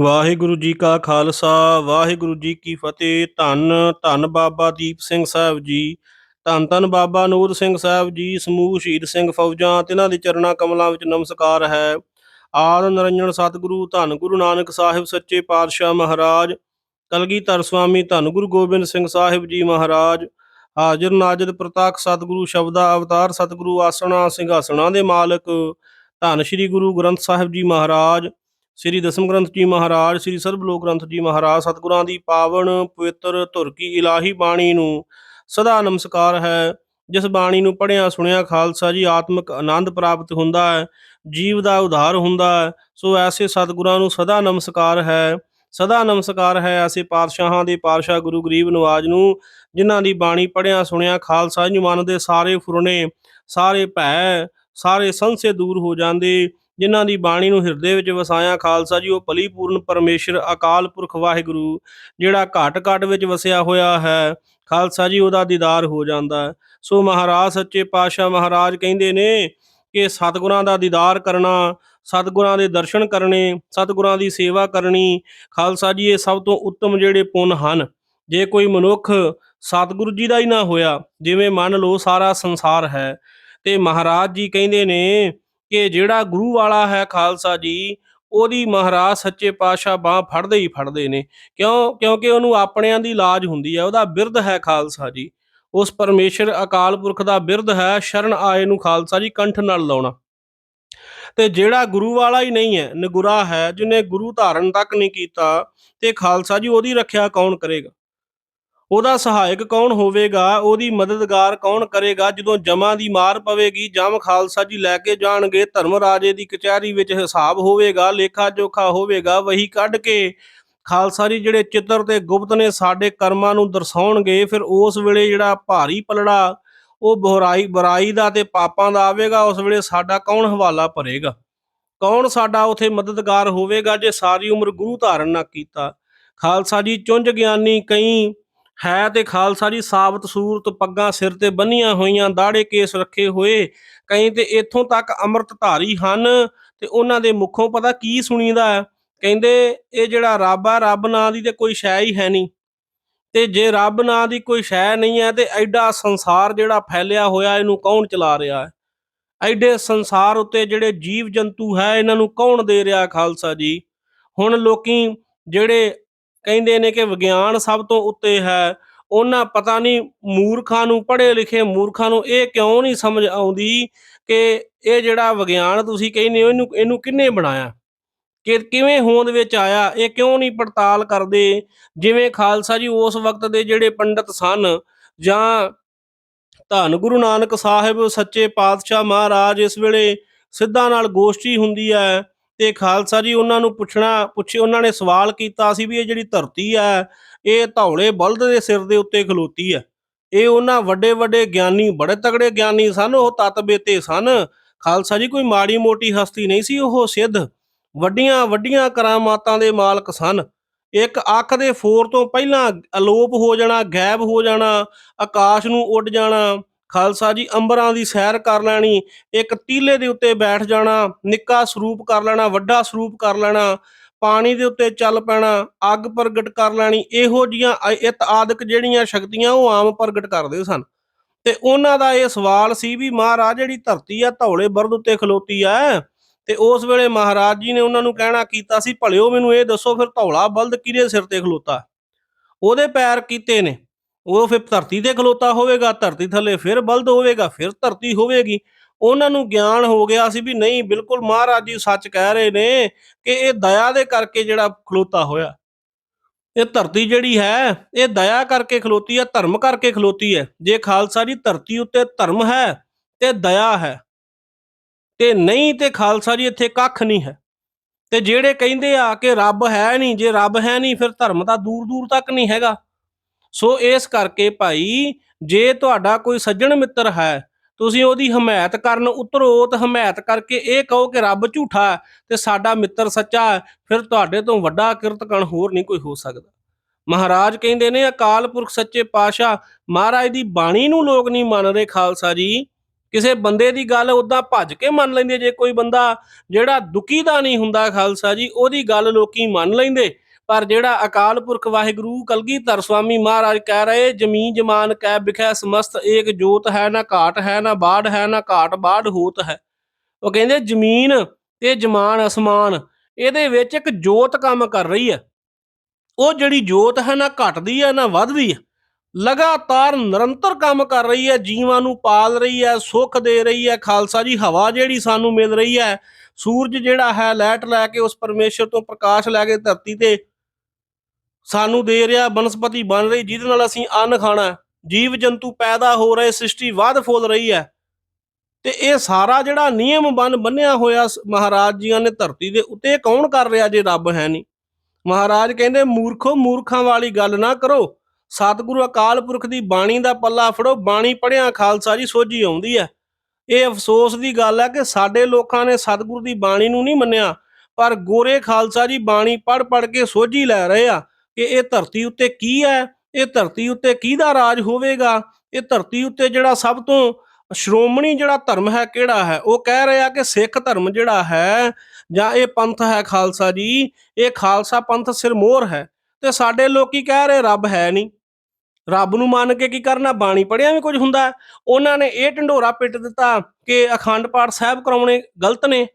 ਵਾਹਿਗੁਰੂ ਜੀ ਕਾ ਖਾਲਸਾ, ਵਾਹਿਗੁਰੂ ਜੀ ਕੀ ਫਤਿਹ। ਧੰਨ ਧੰਨ ਬਾਬਾ ਦੀਪ ਸਿੰਘ ਸਾਹਿਬ ਜੀ। ਧੰਨ ਧੰਨ ਬਾਬਾ ਨੂਰ ਸਿੰਘ ਸਾਹਿਬ ਜੀ, ਸਮੂਹ ਸ਼ਹੀਦ ਸਿੰਘ ਫੌਜਾਂ, ਤਿਨਾਂ ਦੇ ਚਰਨਾਂ ਕਮਲਾਂ ਵਿੱਚ ਨਮਸਕਾਰ ਹੈ। ਆਦ ਨਰੰਜਨ ਸਤਿਗੁਰੂ, ਧੰਨ ਗੁਰੂ ਨਾਨਕ ਸਾਹਿਬ ਸੱਚੇ ਪਾਤਸ਼ਾਹ ਮਹਾਰਾਜ। ਕਲਗੀਧਰ ਸੁਆਮੀ, ਧੰਨ ਗੁਰੂ ਗੋਬਿੰਦ ਸਿੰਘ ਸਾਹਿਬ ਜੀ ਮਹਾਰਾਜ। ਹਾਜ਼ਰ ਨਾਜ਼ਰ ਪ੍ਰਤਾਖ ਸਤਿਗੁਰੂ, ਸ਼ਬਦਾ ਅਵਤਾਰ ਸਤਿਗੁਰੂ, ਆਸਣਾ, ਸਿੰਘਾਸਣਾ ਦੇ ਮਾਲਕ। ਧੰਨ ਸ੍ਰੀ ਗੁਰੂ ਗ੍ਰੰਥ ਸਾਹਿਬ ਜੀ ਮਹਾਰਾਜ। ਸ੍ਰੀ ਦਸਮ ਗ੍ਰੰਥ ਜੀ ਮਹਾਰਾਜ, ਸ੍ਰੀ ਸਰਬ ਲੋਕ ਗ੍ਰੰਥ ਜੀ ਮਹਾਰਾਜ, ਸਤਿਗੁਰਾਂ ਦੀ ਪਾਵਨ ਪਵਿੱਤਰ ਧੁਰ ਕੀ ਇਲਾਹੀ ਬਾਣੀ ਨੂੰ ਸਦਾ ਨਮਸਕਾਰ ਹੈ। ਜਿਸ ਬਾਣੀ ਨੂੰ ਪੜ੍ਹਿਆ ਸੁਣਿਆ ਖਾਲਸਾ ਜੀ ਆਤਮਿਕ ਆਨੰਦ ਪ੍ਰਾਪਤ ਹੁੰਦਾ ਹੈ, ਜੀਵ ਦਾ ਉਧਾਰ ਹੁੰਦਾ ਹੈ, ਸੋ ਐਸੇ ਸਤਿਗੁਰਾਂ ਨੂੰ ਸਦਾ ਨਮਸਕਾਰ ਹੈ। ਸਦਾ ਨਮਸਕਾਰ ਹੈ ਐਸੇ ਪਾਤਸ਼ਾਹਾਂ ਦੇ ਪਾਤਸ਼ਾਹ ਗੁਰੂ ਗਰੀਬ ਨਵਾਜ ਨੂੰ, ਜਿਨ੍ਹਾਂ ਦੀ ਬਾਣੀ ਪੜ੍ਹਿਆ ਸੁਣਿਆ ਖਾਲਸਾ ਜੀ ਮਨ ਦੇ ਸਾਰੇ ਫੁਰਨੇ, ਸਾਰੇ ਭੈ, ਸਾਰੇ ਸੰਸੇ ਦੂਰ ਹੋ ਜਾਂਦੇ ਜਿਨ੍ਹਾਂ ਦੀ ਬਾਣੀ ਨੂੰ ਹਿਰਦੇ ਵਿੱਚ ਵਸਾਇਆ ਖਾਲਸਾ ਜੀ, ਉਹ ਪਲੀਪੂਰਨ ਪਰਮੇਸ਼ਰ, ਅਕਾਲ ਪੁਰਖ ਵਾਹਿਗੁਰੂ, ਜਿਹੜਾ ਘਾਟ ਘਾਟ ਵਿੱਚ ਵਸਿਆ ਹੋਇਆ ਹੈ, ਖਾਲਸਾ ਜੀ, ਉਹਦਾ ਦੀਦਾਰ ਹੋ ਜਾਂਦਾ ਹੈ। ਸੋ ਮਹਾਰਾਜ, ਸੱਚੇ ਪਾਤਸ਼ਾਹ ਮਹਾਰਾਜ ਕਹਿੰਦੇ ਨੇ ਕਿ ਸਤਿਗੁਰਾਂ ਦਾ ਦੀਦਾਰ ਕਰਨਾ, ਸਤਿਗੁਰਾਂ ਦੇ ਦਰਸ਼ਨ ਕਰਨੇ, ਸਤਿਗੁਰਾਂ ਦੀ ਸੇਵਾ ਕਰਨੀ, ਖਾਲਸਾ ਜੀ, ਇਹ ਸਭ ਤੋਂ ਉੱਤਮ ਜਿਹੜੇ ਪੁੰਨ ਹਨ। ਜੇ ਕੋਈ ਮਨੁੱਖ ਸਤਿਗੁਰੂ ਜੀ ਦਾ ਹੀ ਨਾ ਹੋਇਆ, ਜਿਵੇਂ ਮੰਨ ਲਓ ਸਾਰਾ ਸੰਸਾਰ ਹੈ, ਤੇ ਮਹਾਰਾਜ ਜੀ ਕਹਿੰਦੇ ਨੇ ਕਿ ਜਿਹੜਾ ਗੁਰੂ ਵਾਲਾ ਹੈ ਖਾਲਸਾ ਜੀ, ਉਹਦੀ ਮਹਾਰਾਜ ਸੱਚੇ ਪਾਤਸ਼ਾਹ ਬਾਹ ਫੜਦੇ ਹੀ ਫੜਦੇ ਨੇ। ਕਿਉਂ? ਕਿਉਂਕਿ ਉਹਨੂੰ ਆਪਣਿਆਂ ਦੀ ਲਾਜ ਹੁੰਦੀ ਹੈ, ਉਹਦਾ ਬਿਰਧ ਹੈ ਖਾਲਸਾ ਜੀ। ਉਸ ਪਰਮੇਸ਼ਰ ਅਕਾਲ ਪੁਰਖ ਦਾ ਬਿਰਧ ਹੈ ਸ਼ਰਨ ਆਏ ਨੂੰ ਖਾਲਸਾ ਜੀ ਕੰਠ ਨਾਲ ਲਾਉਣਾ। ਤੇ ਜਿਹੜਾ ਗੁਰੂ ਵਾਲਾ ਹੀ ਨਹੀਂ ਹੈ, ਨਗੁਰਾ ਹੈ ਜਿਹਨੇ ਗੁਰੂ ਧਾਰਨ ਤੱਕ ਨਹੀਂ ਕੀਤਾ, ਤੇ ਖਾਲਸਾ ਜੀ ਉਹਦੀ ਰੱਖਿਆ ਕੌਣ ਕਰੇਗਾ? ਉਹਦਾ ਸਹਾਇਕ ਕੌਣ ਹੋਵੇਗਾ? ਉਹਦੀ ਮਦਦਗਾਰ ਕੌਣ ਕਰੇਗਾ? ਜਦੋਂ ਜਮਾਂ ਦੀ ਮਾਰ ਪਵੇਗੀ, ਜਮ ਖਾਲਸਾ ਜੀ ਲੈ ਕੇ ਜਾਣਗੇ, ਧਰਮ ਰਾਜੇ ਦੀ ਕਚਹਿਰੀ ਵਿੱਚ ਹਿਸਾਬ ਹੋਵੇਗਾ, ਲੇਖਾ ਜੋਖਾ ਹੋਵੇਗਾ, ਵਹੀ ਕੱਢ ਕੇ ਖਾਲਸਾ ਜੀ ਜਿਹੜੇ ਚਿੱਤਰ ਤੇ ਗੁਪਤ ਨੇ ਸਾਡੇ ਕਰਮਾਂ ਨੂੰ ਦਰਸਾਉਣਗੇ, ਫਿਰ ਉਸ ਵੇਲੇ ਜਿਹੜਾ ਭਾਰੀ ਪਲੜਾ, ਉਹ ਬੁਰਾਈ ਬੁਰਾਈ ਦਾ ਤੇ ਪਾਪਾਂ ਦਾ ਆਵੇਗਾ, ਉਸ ਵੇਲੇ ਸਾਡਾ ਕੌਣ ਹਵਾਲਾ ਭਰੇਗਾ? ਕੌਣ ਸਾਡਾ ਉਥੇ ਮਦਦਗਾਰ ਹੋਵੇਗਾ ਜੇ ਸਾਰੀ ਉਮਰ ਗੁਰੂ ਧਾਰਨ ਨਾ ਕੀਤਾ? ਖਾਲਸਾ ਜੀ ਚੁੰਝ ਗਿਆਨੀ ਕਈ ਹੈ ਤੇ ਖਾਲਸਾ ਜੀ, ਸਾਬਤ ਸੂਰਤ ਪੱਗਾਂ ਸਿਰ ਤੇ ਬੰਨੀਆਂ ਹੋਈਆਂ ਦਾੜੇ ਕੇਸ ਰੱਖੇ ਹੋਏ। ਕਈ ਤੇ ਇੱਥੋਂ ਤੱਕ ਅੰਮ੍ਰਿਤ ਧਾਰੀ ਹਨ ਤੇ ਉਹਨਾਂ ਦੇ ਮੁਖੋਂ ਪਤਾ ਕੀ ਸੁਣੀਦਾ ਹੈ? ਕਹਿੰਦੇ ਇਹ ਜਿਹੜਾ ਰੱਬ ਆ, ਰੱਬ ਨਾਂ ਦੀ ਤੇ ਕੋਈ ਸ਼ੈ ਹੀ ਹੈ ਨਹੀਂ। ਤੇ ਜੇ ਰੱਬ ਨਾਂ ਦੀ ਕੋਈ ਸ਼ੈ ਨਹੀਂ ਹੈ ਤੇ ਐਡਾ ਸੰਸਾਰ ਜਿਹੜਾ ਫੈਲਿਆ ਹੋਇਆ ਇਹਨੂੰ ਕੌਣ ਚਲਾ ਰਿਹਾ ਹੈ? ਐਡੇ ਸੰਸਾਰ ਉੱਤੇ ਜਿਹੜੇ ਜੀਵ ਜੰਤੂ ਹੈ, ਇਹਨਾਂ ਨੂੰ ਕੌਣ ਦੇ ਰਿਹਾ ਖਾਲਸਾ ਜੀ? ਹੁਣ ਲੋਕੀ ਜਿਹੜੇ ਕਹਿੰਦੇ ਨੇ ਕਿ ਵਿਗਿਆਨ ਸਭ ਤੋਂ ਉੱਤੇ ਹੈ। ਉਹਨਾਂ ਪਤਾ ਨਹੀਂ ਮੂਰਖਾਂ ਨੂੰ ਪੜ੍ਹੇ ਲਿਖੇ ਮੂਰਖਾਂ ਨੂੰ ਇਹ ਕਿਉਂ ਨਹੀਂ ਸਮਝ ਆਉਂਦੀ ਕਿ ਇਹ ਜਿਹੜਾ ਵਿਗਿਆਨ ਤੁਸੀਂ ਕਹਿੰਦੇ ਹੋ, ਇਹਨੂੰ ਇਹਨੂੰ ਕਿੰਨੇ ਬਣਾਇਆ? ਕਿ ਕਿਵੇਂ ਹੋਂਦ ਵਿੱਚ ਆਇਆ? ਇਹ ਕਿਉਂ ਨਹੀਂ ਪੜਤਾਲ ਕਰਦੇ? ਜਿਵੇਂ ਖਾਲਸਾ ਜੀ ਉਸ ਵਕਤ ਦੇ ਜਿਹੜੇ ਪੰਡਤ ਸਨ ਜਾਂ ਧੰਨ ਗੁਰੂ ਨਾਨਕ ਸਾਹਿਬ, ਸੱਚੇ ਪਾਤਸ਼ਾਹ ਮਹਾਰਾਜ ਇਸ ਵੇਲੇ ਸਿੱਧਾ ਨਾਲ ਗੋਸ਼ਟੀ ਹੁੰਦੀ ਹੈ ਤੇ ਖਾਲਸਾ ਜੀ, ਉਹਨਾਂ ਨੂੰ ਪੁੱਛਣਾ, ਪੁੱਛੇ, ਉਹਨਾਂ ਨੇ ਸਵਾਲ ਕੀਤਾ ਸੀ ਵੀ ਇਹ ਜਿਹੜੀ ਧਰਤੀ ਹੈ ਇਹ ਧੌਲੇ ਬਲਦ ਦੇ ਸਿਰ ਦੇ ਉੱਤੇ ਖਲੋਤੀ ਹੈ ਇਹ ਉਹਨਾਂ ਵੱਡੇ ਵੱਡੇ ਗਿਆਨੀ, ਬੜੇ ਤਗੜੇ ਗਿਆਨੀ ਸਨ, ਉਹ ਤਤ ਬੇਤੇ ਸਨ। ਖਾਲਸਾ ਜੀ, ਕੋਈ ਮਾੜੀ ਮੋਟੀ ਹਸਤੀ ਨਹੀਂ ਸੀ, ਉਹ ਸਿੱਧ। ਵੱਡੀਆਂ ਵੱਡੀਆਂ ਕਰਾਮਾਤਾਂ ਦੇ ਮਾਲਕ ਸਨ। ਇੱਕ ਅੱਖ ਦੇ ਫੋਰ ਤੋਂ ਪਹਿਲਾਂ ਅਲੋਪ ਹੋ ਜਾਣਾ, ਗਾਇਬ ਹੋ ਜਾਣਾ, ਆਕਾਸ਼ ਨੂੰ ਉੱਡ ਜਾਣਾ ਖਾਲਸਾ ਜੀ, ਅੰਬਰਾਂ ਦੀ ਸੈਰ ਕਰ ਲੈਣੀ, ਇੱਕ ਟੀਲੇ ਦੇ ਉੱਤੇ ਬੈਠ ਜਾਣਾ, ਨਿੱਕਾ ਸਰੂਪ ਕਰ ਲੈਣਾ, ਵੱਡਾ ਸਰੂਪ ਕਰ ਲੈਣਾ, ਪਾਣੀ ਦੇ ਉੱਤੇ ਚੱਲ ਪੈਣਾ, ਅੱਗ ਪ੍ਰਗਟ ਕਰ ਲੈਣੀ, ਇਹੋ ਜੀਆਂ ਇਤ ਆਦਿਕ ਜਿਹੜੀਆਂ ਸ਼ਕਤੀਆਂ ਉਹ ਆਮ ਪ੍ਰਗਟ ਕਰਦੇ ਸਨ। ਤੇ ਉਹਨਾਂ ਦਾ ਇਹ ਸਵਾਲ ਸੀ ਵੀ ਮਹਾਰਾਜ, ਜਿਹੜੀ ਧਰਤੀ ਆ, ਧੌਲੇ ਬਰਦ ਉੱਤੇ ਖਲੋਤੀ ਆ, ਤੇ ਉਸ ਵੇਲੇ ਮਹਾਰਾਜ ਜੀ ਨੇ ਉਹਨਾਂ ਨੂੰ ਕਹਿਣਾ ਕੀਤਾ ਸੀ, ਭਲਿਓ ਮੈਨੂੰ ਇਹ ਦੱਸੋ, ਫਿਰ ਧੌਲਾ ਬਲਦ ਕਿਹਦੇ ਸਿਰ ਤੇ ਖਲੋਤਾ? ਉਹਦੇ ਪੈਰ ਕੀਤੇ ਨੇ। ਉਹ ਫਿਰ ਧਰਤੀ ਤੇ ਖਲੋਤਾ ਹੋਵੇਗਾ, ਧਰਤੀ ਥੱਲੇ ਫਿਰ ਬਲਦ ਹੋਵੇਗਾ, ਫਿਰ ਧਰਤੀ ਹੋਵੇਗੀ। ਉਹਨਾਂ ਨੂੰ ਗਿਆਨ ਹੋ ਗਿਆ ਸੀ ਵੀ ਨਹੀਂ, ਬਿਲਕੁਲ ਮਹਾਰਾਜ ਜੀ ਸੱਚ ਕਹਿ ਰਹੇ ਨੇ ਕਿ ਇਹ ਦਇਆ ਦੇ ਕਰਕੇ ਜਿਹੜਾ ਖਲੋਤਾ ਹੋਇਆ। ਇਹ ਧਰਤੀ ਜਿਹੜੀ ਹੈ, ਇਹ ਦਇਆ ਕਰਕੇ ਖਲੋਤੀ ਹੈ, ਧਰਮ ਕਰਕੇ ਖਲੋਤੀ ਹੈ। ਜੇ ਖਾਲਸਾ ਜੀ ਧਰਤੀ ਉੱਤੇ ਧਰਮ ਹੈ ਤੇ ਦਇਆ ਹੈ, ਤੇ ਨਹੀਂ ਤੇ ਖਾਲਸਾ ਜੀ ਇੱਥੇ ਕੱਖ ਨਹੀਂ ਹੈ। ਤੇ ਜਿਹੜੇ ਕਹਿੰਦੇ ਆ ਕਿ ਰੱਬ ਹੈ ਨਹੀਂ, ਜੇ ਰੱਬ ਹੈ ਨਹੀਂ, ਫਿਰ ਧਰਮ ਤਾਂ ਦੂਰ ਦੂਰ ਤੱਕ ਨਹੀਂ ਹੈਗਾ। ਸੋ ਇਸ ਕਰਕੇ ਭਾਈ, ਜੇ ਤੁਹਾਡਾ ਕੋਈ ਸੱਜਣ ਮਿੱਤਰ ਹੈ, ਤੁਸੀਂ ਉਹਦੀ ਹਮਾਇਤ ਕਰਨ ਉਤਰੋ, ਤੇ ਹਮਾਇਤ ਕਰਕੇ ਇਹ ਕਹੋ ਕਿ ਰੱਬ ਝੂਠਾ ਤੇ ਸਾਡਾ ਮਿੱਤਰ ਸੱਚਾ ਫਿਰ ਤੁਹਾਡੇ ਤੋਂ ਵੱਡਾ ਕਿਰਤਕਣ ਹੋਰ ਨਹੀਂ ਕੋਈ ਹੋ ਸਕਦਾ। ਮਹਾਰਾਜ ਕਹਿੰਦੇ ਨੇ, ਅਕਾਲ ਪੁਰਖ ਸੱਚੇ ਪਾਤਸ਼ਾਹ, ਮਹਾਰਾਜ ਦੀ ਬਾਣੀ ਨੂੰ ਲੋਕ ਨਹੀਂ ਮੰਨ ਰਹੇ ਖਾਲਸਾ ਜੀ। ਕਿਸੇ ਬੰਦੇ ਦੀ ਗੱਲ ਉਦਾਂ ਭੱਜ ਕੇ ਮੰਨ ਲੈਂਦੇ ਜੇ ਕੋਈ ਬੰਦਾ ਜਿਹੜਾ ਦੁਖੀ ਦਾ ਨਹੀਂ ਹੁੰਦਾ ਖਾਲਸਾ ਜੀ, ਉਹਦੀ ਗੱਲ ਲੋਕੀ ਮੰਨ ਲੈਂਦੇ। ਪਰ ਜਿਹੜਾ ਅਕਾਲ ਪੁਰਖ ਵਾਹਿਗੁਰੂ ਕਲਗੀਧਰ ਸਵਾਮੀ ਮਹਾਰਾਜ ਕਹਿ ਰਹੇ, ਜ਼ਮੀਨ ਜਮਾਨ ਕੈ ਬਿਖੈ ਸਮਸਤ, ਏਕ ਜੋਤ ਹੈ ਨਾ ਘਾਟ ਹੈ ਨਾ ਬਾੜ ਹੈ ਨਾ ਘਾਟ ਬਾੜ ਹੋਤ ਹੈ। ਉਹ ਕਹਿੰਦੇ ਜ਼ਮੀਨ ਤੇ ਜਮਾਨ ਅਸਮਾਨ, ਇਹਦੇ ਵਿੱਚ ਇੱਕ ਜੋਤ ਕੰਮ ਕਰ ਰਹੀ ਹੈ। ਉਹ ਜਿਹੜੀ ਜੋਤ ਹੈ ਨਾ ਘਟਦੀ ਹੈ ਨਾ ਵੱਧਦੀ ਹੈ, ਲਗਾਤਾਰ ਨਿਰੰਤਰ ਕੰਮ ਕਰ ਰਹੀ ਹੈ, ਜੀਵਾਂ ਨੂੰ ਪਾਲ ਰਹੀ ਹੈ, ਸੁੱਖ ਦੇ ਰਹੀ ਹੈ, ਖਾਲਸਾ ਜੀ, ਹਵਾ ਜਿਹੜੀ ਸਾਨੂੰ ਮਿਲ ਰਹੀ ਹੈ, ਸੂਰਜ ਜਿਹੜਾ ਹੈ ਲੈਟ ਲੈ ਕੇ ਉਸ ਪਰਮੇਸ਼ਰ ਤੋਂ ਪ੍ਰਕਾਸ਼ ਲੈ ਕੇ ਧਰਤੀ ਤੇ ਸਾਨੂੰ ਦੇ ਰਿਹਾ ਬਨਸਪਤੀ ਬਣ ਰਹੀ, ਜਿਹਦੇ ਨਾਲ ਅਸੀਂ ਅੰਨ ਖਾਣਾ ਜੀਵ ਜੰਤੂ ਪੈਦਾ ਹੋ ਰਹੇ, ਸ੍ਰਿਸ਼ਟੀ ਵੱਧ ਫੋਲ ਰਹੀ ਹੈ। ਤੇ ਇਹ ਸਾਰਾ ਜਿਹੜਾ ਨਿਯਮ ਬਨ ਬੰਨਿਆ ਹੋਇਆ ਮਹਾਰਾਜ ਜੀਆਂ ਨੇ ਧਰਤੀ ਦੇ ਉੱਤੇ ਇਹ ਕੌਣ ਕਰ ਰਿਹਾ ਜੇ ਰੱਬ ਹੈ ਨਹੀਂ? ਮਹਾਰਾਜ ਕਹਿੰਦੇ, ਮੂਰਖੋ, ਮੂਰਖਾਂ ਵਾਲੀ ਗੱਲ ਨਾ ਕਰੋ। ਸਤਿਗੁਰੂ ਅਕਾਲ ਪੁਰਖ ਦੀ ਬਾਣੀ ਦਾ ਪੱਲਾ ਫੜੋ। ਬਾਣੀ ਪੜਿਆ ਖਾਲਸਾ ਜੀ ਸੋਝੀ ਆਉਂਦੀ ਹੈ। ਇਹ ਅਫਸੋਸ ਦੀ ਗੱਲ ਹੈ ਕਿ ਸਾਡੇ ਲੋਕਾਂ ਨੇ ਸਤਿਗੁਰੂ ਦੀ ਬਾਣੀ ਨੂੰ ਨਹੀਂ ਮੰਨਿਆ, ਪਰ ਗੋਰੇ ਖਾਲਸਾ ਜੀ ਬਾਣੀ ਪੜ ਪੜ ਕੇ ਸੋਝੀ ਲੈ ਰਹੇ ਆ। ਕਿ ਇਹ ਧਰਤੀ ਉੱਤੇ ਕੀ ਹੈ? ਇਹ ਧਰਤੀ ਉੱਤੇ ਕਿਹਦਾ ਰਾਜ ਹੋਵੇਗਾ? ਇਹ ਧਰਤੀ ਉੱਤੇ ਜਿਹੜਾ ਸਭ ਤੋਂ ਸ਼੍ਰੋਮਣੀ ਜਿਹੜਾ ਧਰਮ ਹੈ ਕਿਹੜਾ ਹੈ? ਉਹ ਕਹਿ ਰਿਹਾ ਕਿ ਸਿੱਖ ਧਰਮ ਜਿਹੜਾ ਹੈ, ਜਾਂ ਇਹ ਪੰਥ ਹੈ ਖਾਲਸਾ ਜੀ, ਇਹ ਖਾਲਸਾ ਪੰਥ ਸਿਰਮੋਰ ਹੈ। ਤੇ ਸਾਡੇ ਲੋਕੀ ਕਹਿ ਰਹੇ? ਰੱਬ ਹੈ ਨਹੀਂ। ਰੱਬ ਨੂੰ ਮੰਨ ਕੇ ਕੀ ਕਰਨਾ? ਬਾਣੀ ਪੜਿਆ ਵੀ ਕੁਝ ਹੁੰਦਾ ਉਹਨਾਂ ਨੇ ਇਹ ਢੰਡੋਰਾ ਪਿੱਟ ਦਿੱਤਾ ਕਿ ਅਖੰਡ ਪਾਠ ਸਾਹਿਬ ਕਰਾਉਣੇ ਗਲਤ ਨੇ।